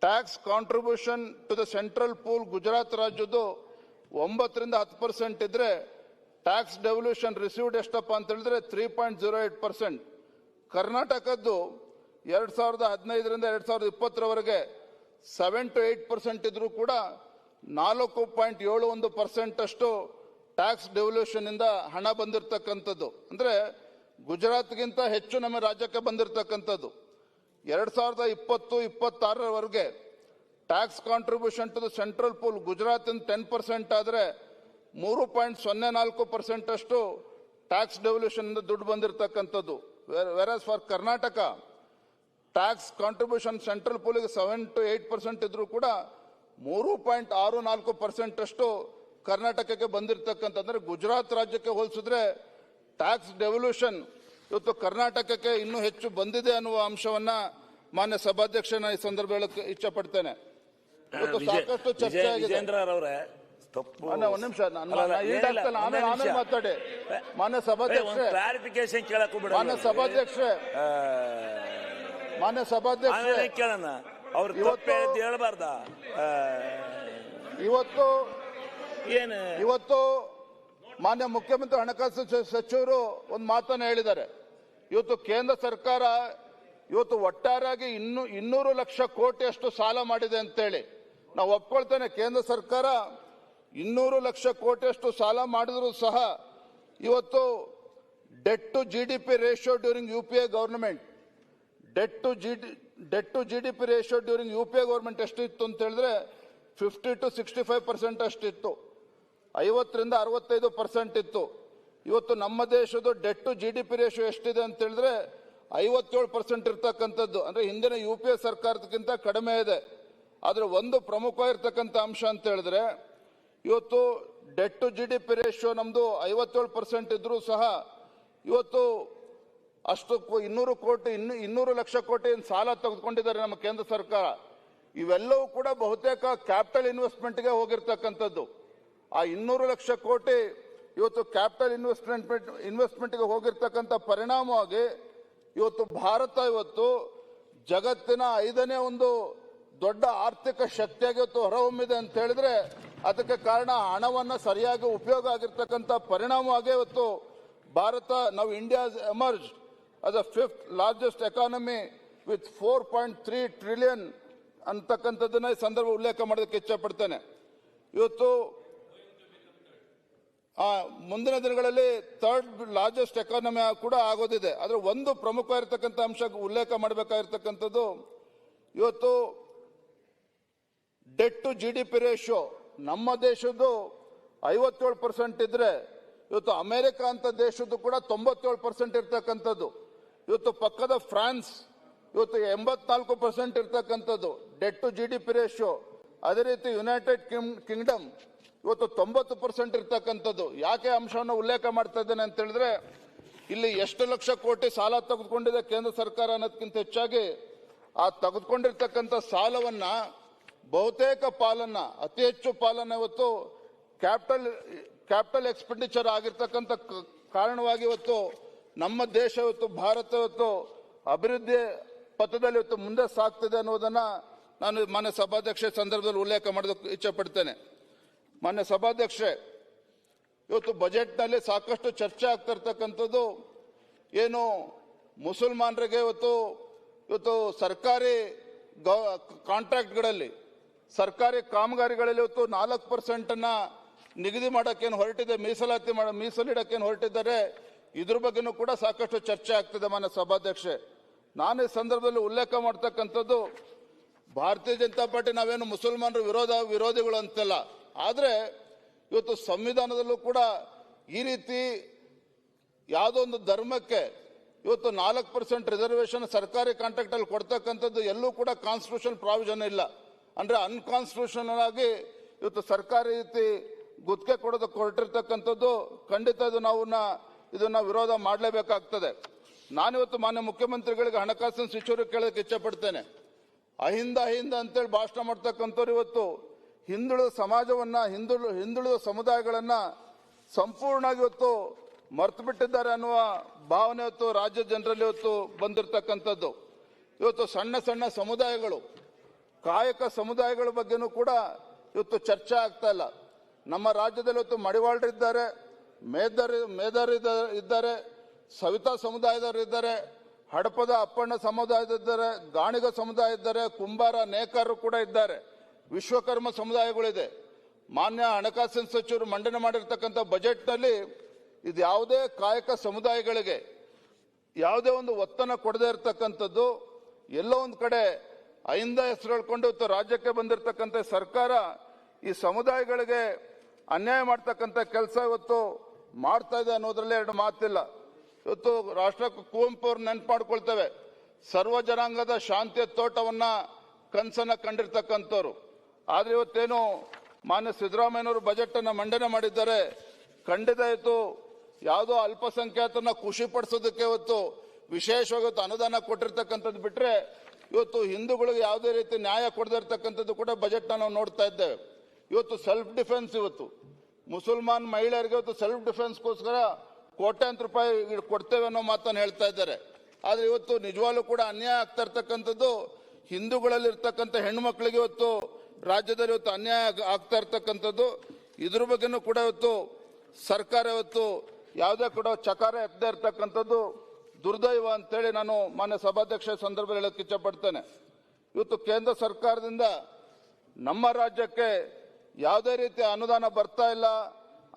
tax contribution to the central pool Gujarat ರಾಜ್ಯದ್ದು ಒಂಬತ್ತರಿಂದ ಹತ್ತು ಪರ್ಸೆಂಟ್ ಇದ್ರೆ ಟ್ಯಾಕ್ಸ್ ಡೆವಲ್ಯೂಷನ್ ರಿಸೀವ್ಡ್ ಎಷ್ಟಪ್ಪ ಅಂತ ಹೇಳಿದ್ರೆ three point zero eight percent ಕರ್ನಾಟಕದ್ದು ಎರಡ್ ಸಾವಿರದ ಹದಿನೈದರಿಂದ ಎರಡ್ ಸಾವಿರದ ಇಪ್ಪತ್ತರವರೆಗೆ ಸೆವೆನ್ ಟು ಏಟ್ ಪರ್ಸೆಂಟ್ ಇದ್ರೂ ಕೂಡ ನಾಲ್ಕು ಪಾಯಿಂಟ್ ಏಳು ಒಂದು ಪರ್ಸೆಂಟ್ ಅಷ್ಟು ಟ್ಯಾಕ್ಸ್ ಡೆವಲ್ಯೂಷನ್ ಇಂದ ಹಣ ಬಂದಿರತಕ್ಕಂಥದ್ದು. ಅಂದ್ರೆ ಗುಜರಾತ್ಗಿಂತ ಹೆಚ್ಚು ನಮ್ಮ ರಾಜ್ಯಕ್ಕೆ ಬಂದಿರತಕ್ಕಂಥದ್ದು. ಎರಡು ಸಾವಿರದ ಇಪ್ಪತ್ತು, ಇಪ್ಪತ್ತಾರರವರೆಗೆ tax contribution to the central pool ಗುಜರಾತಿನ ಟೆನ್ ಪರ್ಸೆಂಟ್ ಆದರೆ ಮೂರು ಪಾಯಿಂಟ್ ಸೊನ್ನೆ ನಾಲ್ಕು ಪರ್ಸೆಂಟ್ ಅಷ್ಟು ಟ್ಯಾಕ್ಸ್ ಡೆವಲ್ಯೂಷನ್ ಇಂದ ದುಡ್ಡು ಬಂದಿರತಕ್ಕಂಥದ್ದು. Versus for Karnataka tax contribution central ಪೂಲಿಗೆ seven to eight percent ಇದ್ರೂ ಕೂಡ ಮೂರು ಪಾಯಿಂಟ್ ಆರು ನಾಲ್ಕು ಪರ್ಸೆಂಟ್ ಅಷ್ಟು ಕರ್ನಾಟಕಕ್ಕೆ ಬಂದಿರತಕ್ಕಂಥ ಅಂದ್ರೆ ಗುಜರಾತ್ ರಾಜ್ಯಕ್ಕೆ ಹೋಲಿಸಿದ್ರೆ ಟ್ಯಾಕ್ಸ್ ಡೆವಲ್ಯೂಷನ್ ಇವತ್ತು ಕರ್ನಾಟಕಕ್ಕೆ ಇನ್ನೂ ಹೆಚ್ಚು ಬಂದಿದೆ ಅನ್ನುವ ಅಂಶವನ್ನ ಮಾನ್ಯ ಸಭಾಧ್ಯಕ್ಷನ ಈ ಸಂದರ್ಭ ಹೇಳಕ್ಕೆ ಇಚ್ಛಪಡ್ತೇನೆ ಇವತ್ತು ಸಾಕಷ್ಟು ಚರ್ಚೆ ಆಗಿದೆ. ಅವರೇ ತಪ್ಪು ಅಣ್ಣ, ಒಂದ್ ನಿಮಿಷ ನಾನು ಅಲ್ಲ, ಅಲ್ಲ, ನಾನು ಈಡ್ ಏನಿಲ್ಲ, ಆಮೇಲೆ ಒಂದೇ ಆಮೇಲೆ ನಿಮಿಷ. ಮಾತಾಡಿ. ಮಾನ್ಯ ಸಭಾಧ್ಯಕ್ಷ ಕ್ಲಾರಿಫಿಕೇಶನ್ ಕೇಳಕ್ಕೂ ಬಿಡ ಮಾನ್ಯ ಸಭಾಧ್ಯಕ್ಷ ಮಾನ್ಯ ಸಭಾಧ್ಯಕ್ಷ ಆಮೇಲೆ ಕೇಳೋಣ? ಅವ್ರು ಇವತ್ತು- ತಪ್ಪು ಹೇಳಿದ್ದು ಹೇಳ್ಬಾರ್ದ? ಆ, ಇವತ್ತು ಏನು? ಇವತ್ತು ಮಾನ್ಯ ಮುಖ್ಯಮಂತ್ರಿ ಹಣಕಾಸು ಸಚಿವರು ಒಂದು ಮಾತನ್ನು ಹೇಳಿದ್ದಾರೆ. ಇವತ್ತು ಕೇಂದ್ರ ಸರ್ಕಾರ ಇವತ್ತು ಒಟ್ಟಾರೆಯಾಗಿ ಇನ್ನೂ, ಇನ್ನೂರು ಲಕ್ಷ ಕೋಟಿಯಷ್ಟು ಸಾಲ ಮಾಡಿದೆ ಅಂತೇಳಿ. ನಾವು ಒಪ್ಕೊಳ್ತೇನೆ ಕೇಂದ್ರ ಸರ್ಕಾರ ಇನ್ನೂರು ಲಕ್ಷ ಕೋಟಿಯಷ್ಟು ಸಾಲ ಮಾಡಿದರೂ ಸಹ ಇವತ್ತು debt to G D P ratio during U P A government debt to G D debt to G D P ratio during U P A government ಎಷ್ಟಿತ್ತು ಅಂತ ಹೇಳಿದ್ರೆ fifty to sixty five percent ಅಷ್ಟಿತ್ತು. ಐವತ್ತರಿಂದ ಅರವತ್ತೈದು percent ಇತ್ತು. ಇವತ್ತು ನಮ್ಮ ದೇಶದ debt to G D P ratio ಎಷ್ಟಿದೆ ಅಂತ ಹೇಳಿದ್ರೆ ಐವತ್ತೇಳು ಪರ್ಸೆಂಟ್ ಇರ್ತಕ್ಕಂಥದ್ದು. ಅಂದ್ರೆ ಹಿಂದಿನ ಯು ಪಿ ಎ ಸರ್ಕಾರದಕ್ಕಿಂತ ಕಡಿಮೆ ಇದೆ. ಆದ್ರೆ ಒಂದು ಪ್ರಮುಖವಾಗಿರ್ತಕ್ಕಂಥ ಅಂಶ ಅಂತ ಹೇಳಿದ್ರೆ ಇವತ್ತು debt to G D P ratio ನಮ್ದು ಐವತ್ತೇಳು ಪರ್ಸೆಂಟ್ ಇದ್ರೂ ಸಹ ಇವತ್ತು ಅಷ್ಟು ಇನ್ನೂರು ಕೋಟಿ, ಇನ್ನು ಇನ್ನೂರು ಲಕ್ಷ ಕೋಟಿ ಸಾಲ ತೆಗೆದುಕೊಂಡಿದ್ದಾರೆ ನಮ್ಮ ಕೇಂದ್ರ ಸರ್ಕಾರ. ಇವೆಲ್ಲವೂ ಕೂಡ ಬಹುತೇಕ ಕ್ಯಾಪಿಟಲ್ ಇನ್ವೆಸ್ಟ್ಮೆಂಟ್ಗೆ ಹೋಗಿರ್ತಕ್ಕಂಥದ್ದು. ಆ ಇನ್ನೂರು ಲಕ್ಷ ಕೋಟಿ ಇವತ್ತು ಕ್ಯಾಪಿಟಲ್ ಇನ್ವೆಸ್ಟ್ಮೆಂಟ್ ಇನ್ವೆಸ್ಟ್ಮೆಂಟ್ಗೆ ಹೋಗಿರ್ತಕ್ಕಂಥ ಪರಿಣಾಮವಾಗಿ ಇವತ್ತು ಭಾರತ ಇವತ್ತು ಜಗತ್ತಿನ ಐದನೇ ಒಂದು ದೊಡ್ಡ ಆರ್ಥಿಕ ಶಕ್ತಿಯಾಗಿ ಇವತ್ತು ಹೊರಹೊಮ್ಮಿದೆ ಅಂತ ಹೇಳಿದ್ರೆ ಅದಕ್ಕೆ ಕಾರಣ ಹಣವನ್ನು ಸರಿಯಾಗಿ ಉಪಯೋಗ ಆಗಿರ್ತಕ್ಕಂಥ ಪರಿಣಾಮವಾಗಿ ಇವತ್ತು ಭಾರತ, ನಾವು India emerge as a fifth largest economy with four point three trillion ಅಂತಕ್ಕಂಥದ್ದನ್ನ ಈ ಸಂದರ್ಭ ಉಲ್ಲೇಖ ಮಾಡೋದಕ್ಕೆ ಇಚ್ಛಪಡ್ತೇನೆ ಇವತ್ತು ಆ ಮುಂದಿನ ದಿನಗಳಲ್ಲಿ ಥರ್ಡ್ ಲಾರ್ಜೆಸ್ಟ್ ಎಕಾನಮಿ ಕೂಡ ಆಗೋದಿದೆ. ಆದರೆ ಒಂದು ಪ್ರಮುಖವಾಗಿರ್ತಕ್ಕಂಥ ಅಂಶ ಉಲ್ಲೇಖ ಮಾಡಬೇಕಾಗಿರ್ತಕ್ಕಂಥದ್ದು, ಇವತ್ತು debt to G D P ratio ನಮ್ಮ ದೇಶದ್ದು ಐವತ್ತೇಳು ಪರ್ಸೆಂಟ್ ಇದ್ರೆ, ಇವತ್ತು ಅಮೆರಿಕ ಅಂತ ದೇಶದ್ದು ಕೂಡ ತೊಂಬತ್ತೇಳು ಪರ್ಸೆಂಟ್ ಇರ್ತಕ್ಕಂಥದ್ದು. ಇವತ್ತು ಪಕ್ಕದ ಫ್ರಾನ್ಸ್, ಇವತ್ತು ಎಂಬತ್ನಾಲ್ಕು ಪರ್ಸೆಂಟ್ ಇರ್ತಕ್ಕಂಥದ್ದು debt to G D P ratio ಅದೇ ರೀತಿ ಯುನೈಟೆಡ್ ಕಿಂಗ್ ಕಿಂಗ್ಡಮ್ ಇವತ್ತು ತೊಂಬತ್ತು ಪರ್ಸೆಂಟ್ ಇರ್ತಕ್ಕಂಥದ್ದು ಯಾಕೆ ಅಂಶವನ್ನು ಉಲ್ಲೇಖ ಮಾಡ್ತಾ ಇದ್ದೇನೆ ಅಂತ ಹೇಳಿದ್ರೆ, ಇಲ್ಲಿ ಎಷ್ಟು ಲಕ್ಷ ಕೋಟಿ ಸಾಲ ತೆಗೆದುಕೊಂಡಿದೆ ಕೇಂದ್ರ ಸರ್ಕಾರ ಅನ್ನೋದಕ್ಕಿಂತ ಹೆಚ್ಚಾಗಿ, ಆ ತೆಗೆದುಕೊಂಡಿರ್ತಕ್ಕಂಥ ಸಾಲವನ್ನ ಬಹುತೇಕ ಪಾಲನ್ನ, ಅತಿ ಹೆಚ್ಚು ಪಾಲನ್ನ ಇವತ್ತು ಕ್ಯಾಪಿಟಲ್ ಕ್ಯಾಪಿಟಲ್ ಎಕ್ಸ್ಪೆಂಡಿಚರ್ ಆಗಿರ್ತಕ್ಕಂಥ ಕಾರಣವಾಗಿ ಇವತ್ತು ನಮ್ಮ ದೇಶ ಇವತ್ತು, ಭಾರತ ಇವತ್ತು ಅಭಿವೃದ್ಧಿ ಪಥದಲ್ಲಿ ಇವತ್ತು ಮುಂದೆ ಸಾಗ್ತಿದೆ ಅನ್ನೋದನ್ನ ನಾನು ಮಾನ್ಯ ಸಭಾಧ್ಯಕ್ಷ ಸಂದರ್ಭದಲ್ಲಿ ಉಲ್ಲೇಖ ಮಾಡೋದಕ್ಕೆ ಇಚ್ಛೆ ಪಡ್ತೇನೆ. ಮಾನ್ಯ ಸಭಾಧ್ಯಕ್ಷೆ ಇವತ್ತು ಬಜೆಟ್ನಲ್ಲಿ ಸಾಕಷ್ಟು ಚರ್ಚೆ ಆಗ್ತಿರ್ತಕ್ಕಂಥದ್ದು ಏನು ಮುಸಲ್ಮಾನರಿಗೆ ಇವತ್ತು ಇವತ್ತು ಸರ್ಕಾರಿ ಕಾಂಟ್ರಾಕ್ಟ್ಗಳಲ್ಲಿ, ಸರ್ಕಾರಿ ಕಾಮಗಾರಿಗಳಲ್ಲಿ ಇವತ್ತು ನಾಲ್ಕು ಪರ್ಸೆಂಟನ್ನು ನಿಗದಿ ಮಾಡೋಕ್ಕೇನು ಹೊರಟಿದೆ, ಮೀಸಲಾತಿ ಮಾಡ, ಮೀಸಲಿಡೋಕ್ಕೇನು ಹೊರಟಿದ್ದಾರೆ, ಇದ್ರ ಬಗ್ಗೆನೂ ಕೂಡ ಸಾಕಷ್ಟು ಚರ್ಚೆ ಆಗ್ತಿದೆ ಮಾನ್ಯ ಸಭಾಧ್ಯಕ್ಷೆ ನಾನು ಈ ಸಂದರ್ಭದಲ್ಲಿ ಉಲ್ಲೇಖ ಮಾಡ್ತಕ್ಕಂಥದ್ದು, ಭಾರತೀಯ ಜನತಾ ಪಾರ್ಟಿ ನಾವೇನು ಮುಸಲ್ಮಾನರು ವಿರೋಧ, ವಿರೋಧಿಗಳು ಅಂತಲ್ಲ. ಆದರೆ ಇವತ್ತು ಸಂವಿಧಾನದಲ್ಲೂ ಕೂಡ ಈ ರೀತಿ ಯಾವುದೋ ಒಂದು ಧರ್ಮಕ್ಕೆ ಇವತ್ತು ನಾಲ್ಕು ಪರ್ಸೆಂಟ್ ರಿಸರ್ವೇಷನ್ ಸರ್ಕಾರಿ ಕಾಂಟ್ರಾಕ್ಟ್ ಅಲ್ಲಿ ಕೊಡ್ತಕ್ಕಂಥದ್ದು ಎಲ್ಲೂ ಕೂಡ ಕಾನ್ಸ್ಟಿಟ್ಯೂಷನ್ ಪ್ರಾವಿಷನ್ ಇಲ್ಲ. ಅಂದ್ರೆ ಅನ್ಕಾನ್ಸ್ಟಿಟ್ಯೂಷನಲ್ ಆಗಿ ಇವತ್ತು ಸರ್ಕಾರಿ ರೀತಿ ಗುತ್ತಿಗೆ ಕೊಡೋದು ಕೊರಟಿರ್ತಕ್ಕಂಥದ್ದು ಖಂಡಿತ ಇದು ನಾವು ಇದನ್ನ ವಿರೋಧ ಮಾಡಲೇಬೇಕಾಗ್ತದೆ. ನಾನಿವತ್ತು ಮಾನ್ಯ ಮುಖ್ಯಮಂತ್ರಿಗಳಿಗೆ ಹಣಕಾಸಿನ ಸಚಿವರು ಕೇಳೋದಕ್ಕೆ ಇಚ್ಛೆ ಪಡ್ತೇನೆ ಅಹಿಂದ ಅಹಿಂದ ಅಂತೇಳಿ ಭಾಷಣ ಮಾಡ್ತಕ್ಕಂಥವ್ರು ಇವತ್ತು ಹಿಂದುಳಿದ ಸಮಾಜವನ್ನ, ಹಿಂದುಳು, ಹಿಂದುಳಿದ ಸಮುದಾಯಗಳನ್ನ ಸಂಪೂರ್ಣವಾಗಿ ಇವತ್ತು ಮರ್ತು ಬಿಟ್ಟಿದ್ದಾರೆ ಅನ್ನುವ ಭಾವನೆ ಇವತ್ತು ರಾಜ್ಯ ಜನರಲ್ಲಿ ಇವತ್ತು ಬಂದಿರತಕ್ಕಂಥದ್ದು. ಇವತ್ತು ಸಣ್ಣ ಸಣ್ಣ ಸಮುದಾಯಗಳು, ಕಾಯಕ ಸಮುದಾಯಗಳ ಬಗ್ಗೆನೂ ಕೂಡ ಇವತ್ತು ಚರ್ಚೆ ಆಗ್ತಾ ಇಲ್ಲ. ನಮ್ಮ ರಾಜ್ಯದಲ್ಲಿ ಇವತ್ತು ಮಡಿವಾಳರಿದ್ದಾರೆ ಮೇದರ್ ಮೇದರ್ ಇದ್ದಾರೆ, ಸವಿತಾ ಸಮುದಾಯದವರು ಇದ್ದಾರೆ, ಹಡಪದ ಅಪ್ಪಣ್ಣ ಸಮುದಾಯದಿದ್ದಾರೆ ಗಾಣಿಗ ಸಮುದಾಯ ಇದ್ದಾರೆ, ಕುಂಬಾರ, ನೇಕಾರರು ಕೂಡ ಇದ್ದಾರೆ. ವಿಶ್ವಕರ್ಮ ಸಮುದಾಯಗಳಿದೆ. ಮಾನ್ಯ ಹಣಕಾಸಿನ ಸಚಿವರು ಮಂಡನೆ ಮಾಡಿರ್ತಕ್ಕಂಥ ಬಜೆಟ್ನಲ್ಲಿ ಇದು ಯಾವುದೇ ಕಾಯಕ ಸಮುದಾಯಗಳಿಗೆ ಯಾವುದೇ ಒಂದು ಒತ್ತನ್ನು ಕೊಡದೇ ಇರತಕ್ಕಂಥದ್ದು, ಎಲ್ಲೋ ಒಂದು ಕಡೆ ಐಂದ ಹೆಸರು ಹೇಳ್ಕೊಂಡು ರಾಜ್ಯಕ್ಕೆ ಬಂದಿರತಕ್ಕಂಥ ಸರ್ಕಾರ ಈ ಸಮುದಾಯಗಳಿಗೆ ಅನ್ಯಾಯ ಮಾಡ್ತಕ್ಕಂಥ ಕೆಲಸ ಇವತ್ತು ಮಾಡ್ತಾ ಇದೆ ಅನ್ನೋದ್ರಲ್ಲಿ ಎರಡು ಮಾತಿಲ್ಲ. ಇವತ್ತು ರಾಷ್ಟ್ರಕ್ಕೆ ಕುವೆಂಪು ಅವ್ರು ನೆನಪು ಮಾಡ್ಕೊಳ್ತೇವೆ ಸರ್ವ ಜನಾಂಗದ ಶಾಂತಿಯ ತೋಟವನ್ನ ಕನಸನ್ನು ಕಂಡಿರ್ತಕ್ಕಂಥವ್ರು. ಆದ್ರೆ ಇವತ್ತೇನು ಮಾನ್ಯ ಸಿದ್ದರಾಮಯ್ಯನವರು ಬಜೆಟ್ ಅನ್ನು ಮಂಡನೆ ಮಾಡಿದ್ದಾರೆ. ಖಂಡಿತ ಇತ್ತು. ಯಾವುದೋ ಅಲ್ಪಸಂಖ್ಯಾತರನ್ನ ಖುಷಿ ಪಡಿಸೋದಕ್ಕೆ ಇವತ್ತು ವಿಶೇಷವಾಗಿ ಅನುದಾನ ಕೊಟ್ಟಿರ್ತಕ್ಕಂಥದ್ದು ಬಿಟ್ಟರೆ ಇವತ್ತು ಹಿಂದೂಗಳಿಗೆ ಯಾವುದೇ ರೀತಿ ನ್ಯಾಯ ಕೊಡದೇ ಇರ್ತಕ್ಕಂಥದ್ದು ಕೂಡ ಬಜೆಟ್ ನಾವು ನೋಡ್ತಾ ಇದ್ದೇವೆ. ಇವತ್ತು ಸೆಲ್ಫ್ ಡಿಫೆನ್ಸ್ ಇವತ್ತು. ಮುಸಲ್ಮಾನ್ ಮಹಿಳೆಯರಿಗೆ ಇವತ್ತು ಸೆಲ್ಫ್ ಡಿಫೆನ್ಸ್ಗೋಸ್ಕರ ಕೋಟ್ಯಾಂತರ ರೂಪಾಯಿ ಕೊಡ್ತೇವೆ ಅನ್ನೋ ಮಾತನ್ನು ಹೇಳ್ತಾ ಇದ್ದಾರೆ. ಆದರೆ ಇವತ್ತು ನಿಜವಾಗ್ಲೂ ಕೂಡ ಅನ್ಯಾಯ ಆಗ್ತಾ ಇರ್ತಕ್ಕಂಥದ್ದು ಹಿಂದೂಗಳಲ್ಲಿ ಇರ್ತಕ್ಕಂಥ ಹೆಣ್ಮಕ್ಳಿಗೆ ಇವತ್ತು ರಾಜ್ಯದಲ್ಲಿ ಇವತ್ತು ಅನ್ಯಾಯ ಆಗ್- ಆಗ್ತಾ ಇರ್ತಕ್ಕಂಥದ್ದು, ಇದ್ರ ಬಗ್ಗೆನೂ ಕೂಡ ಇವತ್ತು ಸರ್ಕಾರ ಇವತ್ತು ಯಾವುದೇ ಕೂಡ ಚಕಾರ ಎತ್ತದೇ ಇರ್ತಕ್ಕಂಥದ್ದು ದುರ್ದೈವ ಅಂತೇಳಿ ನಾನು ಮಾನ್ಯ ಸಭಾಧ್ಯಕ್ಷ ಸಂದರ್ಭದಲ್ಲಿ ಹೇಳಕ್ಕೆ ಇಚ್ಛಪಡ್ತೇನೆ. ಇವತ್ತು ಕೇಂದ್ರ ಸರ್ಕಾರದಿಂದ ನಮ್ಮ ರಾಜ್ಯಕ್ಕೆ ಯಾವುದೇ ರೀತಿಯ ಅನುದಾನ ಬರ್ತಾ ಇಲ್ಲ,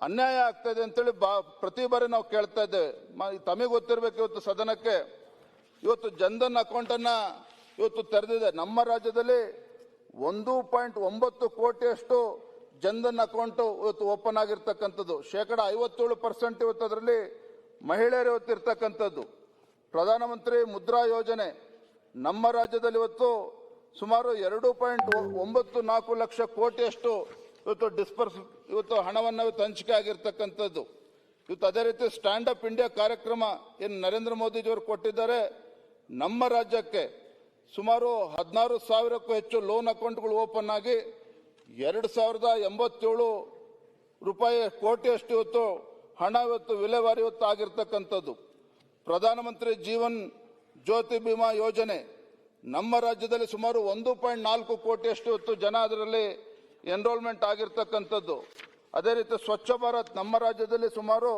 ಅನ್ಯಾಯ ಆಗ್ತಾ ಇದೆ ಅಂತೇಳಿ ಬಾ, ಪ್ರತಿ ಬಾರಿ ನಾವು ಕೇಳ್ತಾ ಇದ್ದೇವೆ. ತಮಗೆ ಗೊತ್ತಿರಬೇಕು ಇವತ್ತು ಸದನಕ್ಕೆ. ಇವತ್ತು ಜನ್ಧನ್ ಅಕೌಂಟನ್ನು ಇವತ್ತು ತೆರೆದಿದೆ. ನಮ್ಮ ರಾಜ್ಯದಲ್ಲಿ ಒಂದು ಪಾಯಿಂಟ್ ಒಂಬತ್ತು ಕೋಟಿಯಷ್ಟು ಜನ್ಧನ್ ಅಕೌಂಟ್ ಇವತ್ತು ಓಪನ್ ಆಗಿರ್ತಕ್ಕಂಥದ್ದು. ಶೇಕಡ ಐವತ್ತೇಳು ಪರ್ಸೆಂಟ್ ಇವತ್ತು ಅದರಲ್ಲಿ ಮಹಿಳೆಯರು ಇವತ್ತು ಇರ್ತಕ್ಕಂಥದ್ದು. ಪ್ರಧಾನಮಂತ್ರಿ ಮುದ್ರಾ ಯೋಜನೆ ನಮ್ಮ ರಾಜ್ಯದಲ್ಲಿ ಇವತ್ತು ಸುಮಾರು ಎರಡು ಪಾಯಿಂಟ್ ಒಂಬತ್ತು ನಾಲ್ಕು ಲಕ್ಷ ಕೋಟಿಯಷ್ಟು ಇವತ್ತು ಡಿಸ್ಪರ್ಸ್ ಇವತ್ತು ಹಣವನ್ನು ಇವತ್ತು ಹಂಚಿಕೆ ಆಗಿರ್ತಕ್ಕಂಥದ್ದು. ಇವತ್ತು ಅದೇ ರೀತಿ ಸ್ಟ್ಯಾಂಡ್ ಅಪ್ ಇಂಡಿಯಾ ಕಾರ್ಯಕ್ರಮ ಏನು ನರೇಂದ್ರ ಮೋದಿಜಿಯವರು ಕೊಟ್ಟಿದ್ದಾರೆ. ನಮ್ಮ ರಾಜ್ಯಕ್ಕೆ ಸುಮಾರು ಹದಿನಾರು ಸಾವಿರಕ್ಕೂ ಹೆಚ್ಚು ಲೋನ್ ಅಕೌಂಟ್ಗಳು ಓಪನ್ ಆಗಿ ಎರಡು ಸಾವಿರದ ಎಂಬತ್ತೇಳು ರೂಪಾಯಿ ಕೋಟಿಯಷ್ಟು ಇವತ್ತು ಹಣ ಇವತ್ತು ವಿಲೇವಾರಿ ಇವತ್ತು ಆಗಿರ್ತಕ್ಕಂಥದ್ದು. ಪ್ರಧಾನಮಂತ್ರಿ ಜೀವನ್ ಜ್ಯೋತಿ ಬಿಮಾ ಯೋಜನೆ ನಮ್ಮ ರಾಜ್ಯದಲ್ಲಿ ಸುಮಾರು ಒಂದು ಪಾಯಿಂಟ್ ನಾಲ್ಕು ಕೋಟಿಯಷ್ಟು ಇವತ್ತು ಜನ ಅದರಲ್ಲಿ ಎನ್ರೋಲ್ಮೆಂಟ್ ಆಗಿರ್ತಕ್ಕಂಥದ್ದು. ಅದೇ ರೀತಿ ಸ್ವಚ್ಛ ಭಾರತ್ ನಮ್ಮ ರಾಜ್ಯದಲ್ಲಿ ಸುಮಾರು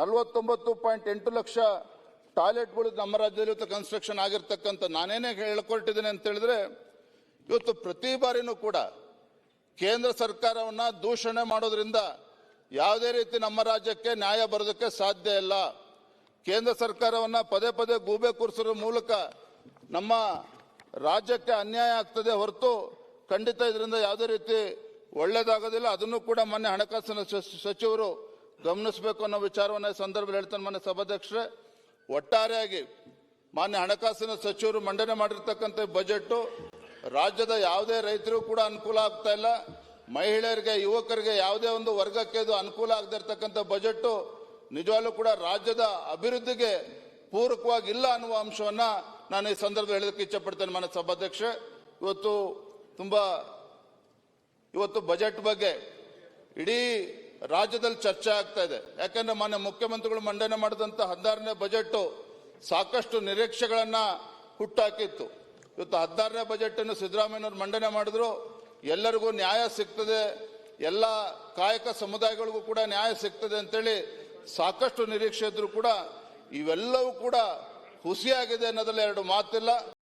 ನಲವತ್ತೊಂಬತ್ತು ಪಾಯಿಂಟ್ ಎಂಟು ಲಕ್ಷ ಟಾಯ್ಲೆಟ್ಗಳು ನಮ್ಮ ರಾಜ್ಯದಲ್ಲಿ ಇವತ್ತು ಕನ್ಸ್ಟ್ರಕ್ಷನ್ ಆಗಿರ್ತಕ್ಕಂಥ ನಾನೇನೇ ಹೇಳ್ಕೊಟ್ಟಿದ್ದೀನಿ ಅಂತ ಹೇಳಿದ್ರೆ, ಇವತ್ತು ಪ್ರತಿ ಬಾರಿನೂ ಕೂಡ ಕೇಂದ್ರ ಸರ್ಕಾರವನ್ನ ದೂಷಣೆ ಮಾಡೋದ್ರಿಂದ ಯಾವುದೇ ರೀತಿ ನಮ್ಮ ರಾಜ್ಯಕ್ಕೆ ನ್ಯಾಯ ಬರೋದಕ್ಕೆ ಸಾಧ್ಯ ಇಲ್ಲ. ಕೇಂದ್ರ ಸರ್ಕಾರವನ್ನ ಪದೇ ಪದೇ ಗೂಬೆ ಕೂರಿಸೋದ್ರ ಮೂಲಕ ನಮ್ಮ ರಾಜ್ಯಕ್ಕೆ ಅನ್ಯಾಯ ಆಗ್ತದೆ ಹೊರತು ಖಂಡಿತ ಇದರಿಂದ ಯಾವುದೇ ರೀತಿ ಒಳ್ಳೇದಾಗೋದಿಲ್ಲ. ಅದನ್ನು ಕೂಡ ಮೊನ್ನೆ ಹಣಕಾಸಿನ ಸಚಿವರು ಗಮನಿಸಬೇಕು ಅನ್ನೋ ವಿಚಾರವನ್ನು ಸಂದರ್ಭದಲ್ಲಿ ಹೇಳ್ತಾನೆ ಮೊನ್ನೆ ಸಭಾಧ್ಯಕ್ಷರೇ. ಒಟ್ಟಾರೆಯಾಗಿ ಮಾನ್ಯ ಹಣಕಾಸಿನ ಸಚಿವರು ಮಂಡನೆ ಮಾಡಿರ್ತಕ್ಕಂಥ ಬಜೆಟ್ ರಾಜ್ಯದ ಯಾವುದೇ ರೈತರು ಕೂಡ ಅನುಕೂಲ ಆಗ್ತಾ ಇಲ್ಲ. ಮಹಿಳೆಯರಿಗೆ, ಯುವಕರಿಗೆ ಯಾವುದೇ ಒಂದು ವರ್ಗಕ್ಕೆ ಇದು ಅನುಕೂಲ ಆಗದೆ ಇರತಕ್ಕಂಥ ಬಜೆಟ್ ನಿಜವಾಗ್ಲೂ ಕೂಡ ರಾಜ್ಯದ ಅಭಿವೃದ್ಧಿಗೆ ಪೂರಕವಾಗಿಲ್ಲ ಅನ್ನುವ ಅಂಶವನ್ನ ನಾನು ಈ ಸಂದರ್ಭದಲ್ಲಿ ಹೇಳೋದಕ್ಕೆ ಇಚ್ಛಪಡ್ತೇನೆ ಮಾನ್ಯ ಸಭಾಧ್ಯಕ್ಷ ಇವತ್ತು ತುಂಬಾ, ಇವತ್ತು ಬಜೆಟ್ ಬಗ್ಗೆ ಇಡೀ ರಾಜ್ಯದಲ್ಲಿ ಚರ್ಚೆ ಆಗ್ತಾ ಇದೆ. ಯಾಕಂದ್ರೆ ಮಾನ್ಯ ಮುಖ್ಯಮಂತ್ರಿಗಳು ಮಂಡನೆ ಮಾಡಿದಂತ ಹದಿನಾರನೇ ಬಜೆಟ್ ಸಾಕಷ್ಟು ನಿರೀಕ್ಷೆಗಳನ್ನ ಹುಟ್ಟಾಕಿತ್ತು. ಇವತ್ತು ಹದಿನಾರನೇ ಬಜೆಟ್ ಅನ್ನು ಸಿದ್ದರಾಮಯ್ಯನವರು ಮಂಡನೆ ಮಾಡಿದ್ರು. ಎಲ್ಲರಿಗೂ ನ್ಯಾಯ ಸಿಗ್ತದೆ. ಎಲ್ಲ ಕಾಯಕ ಸಮುದಾಯಗಳಿಗೂ ಕೂಡ ನ್ಯಾಯ ಸಿಗ್ತದೆ ಅಂತೇಳಿ ಸಾಕಷ್ಟು ನಿರೀಕ್ಷೆ ಇದ್ರು ಕೂಡ ಇವೆಲ್ಲವೂ ಕೂಡ ಹುಸಿಯಾಗಿದೆ ಅನ್ನೋದ್ರಲ್ಲಿ ಎರಡು ಮಾತಿಲ್ಲ.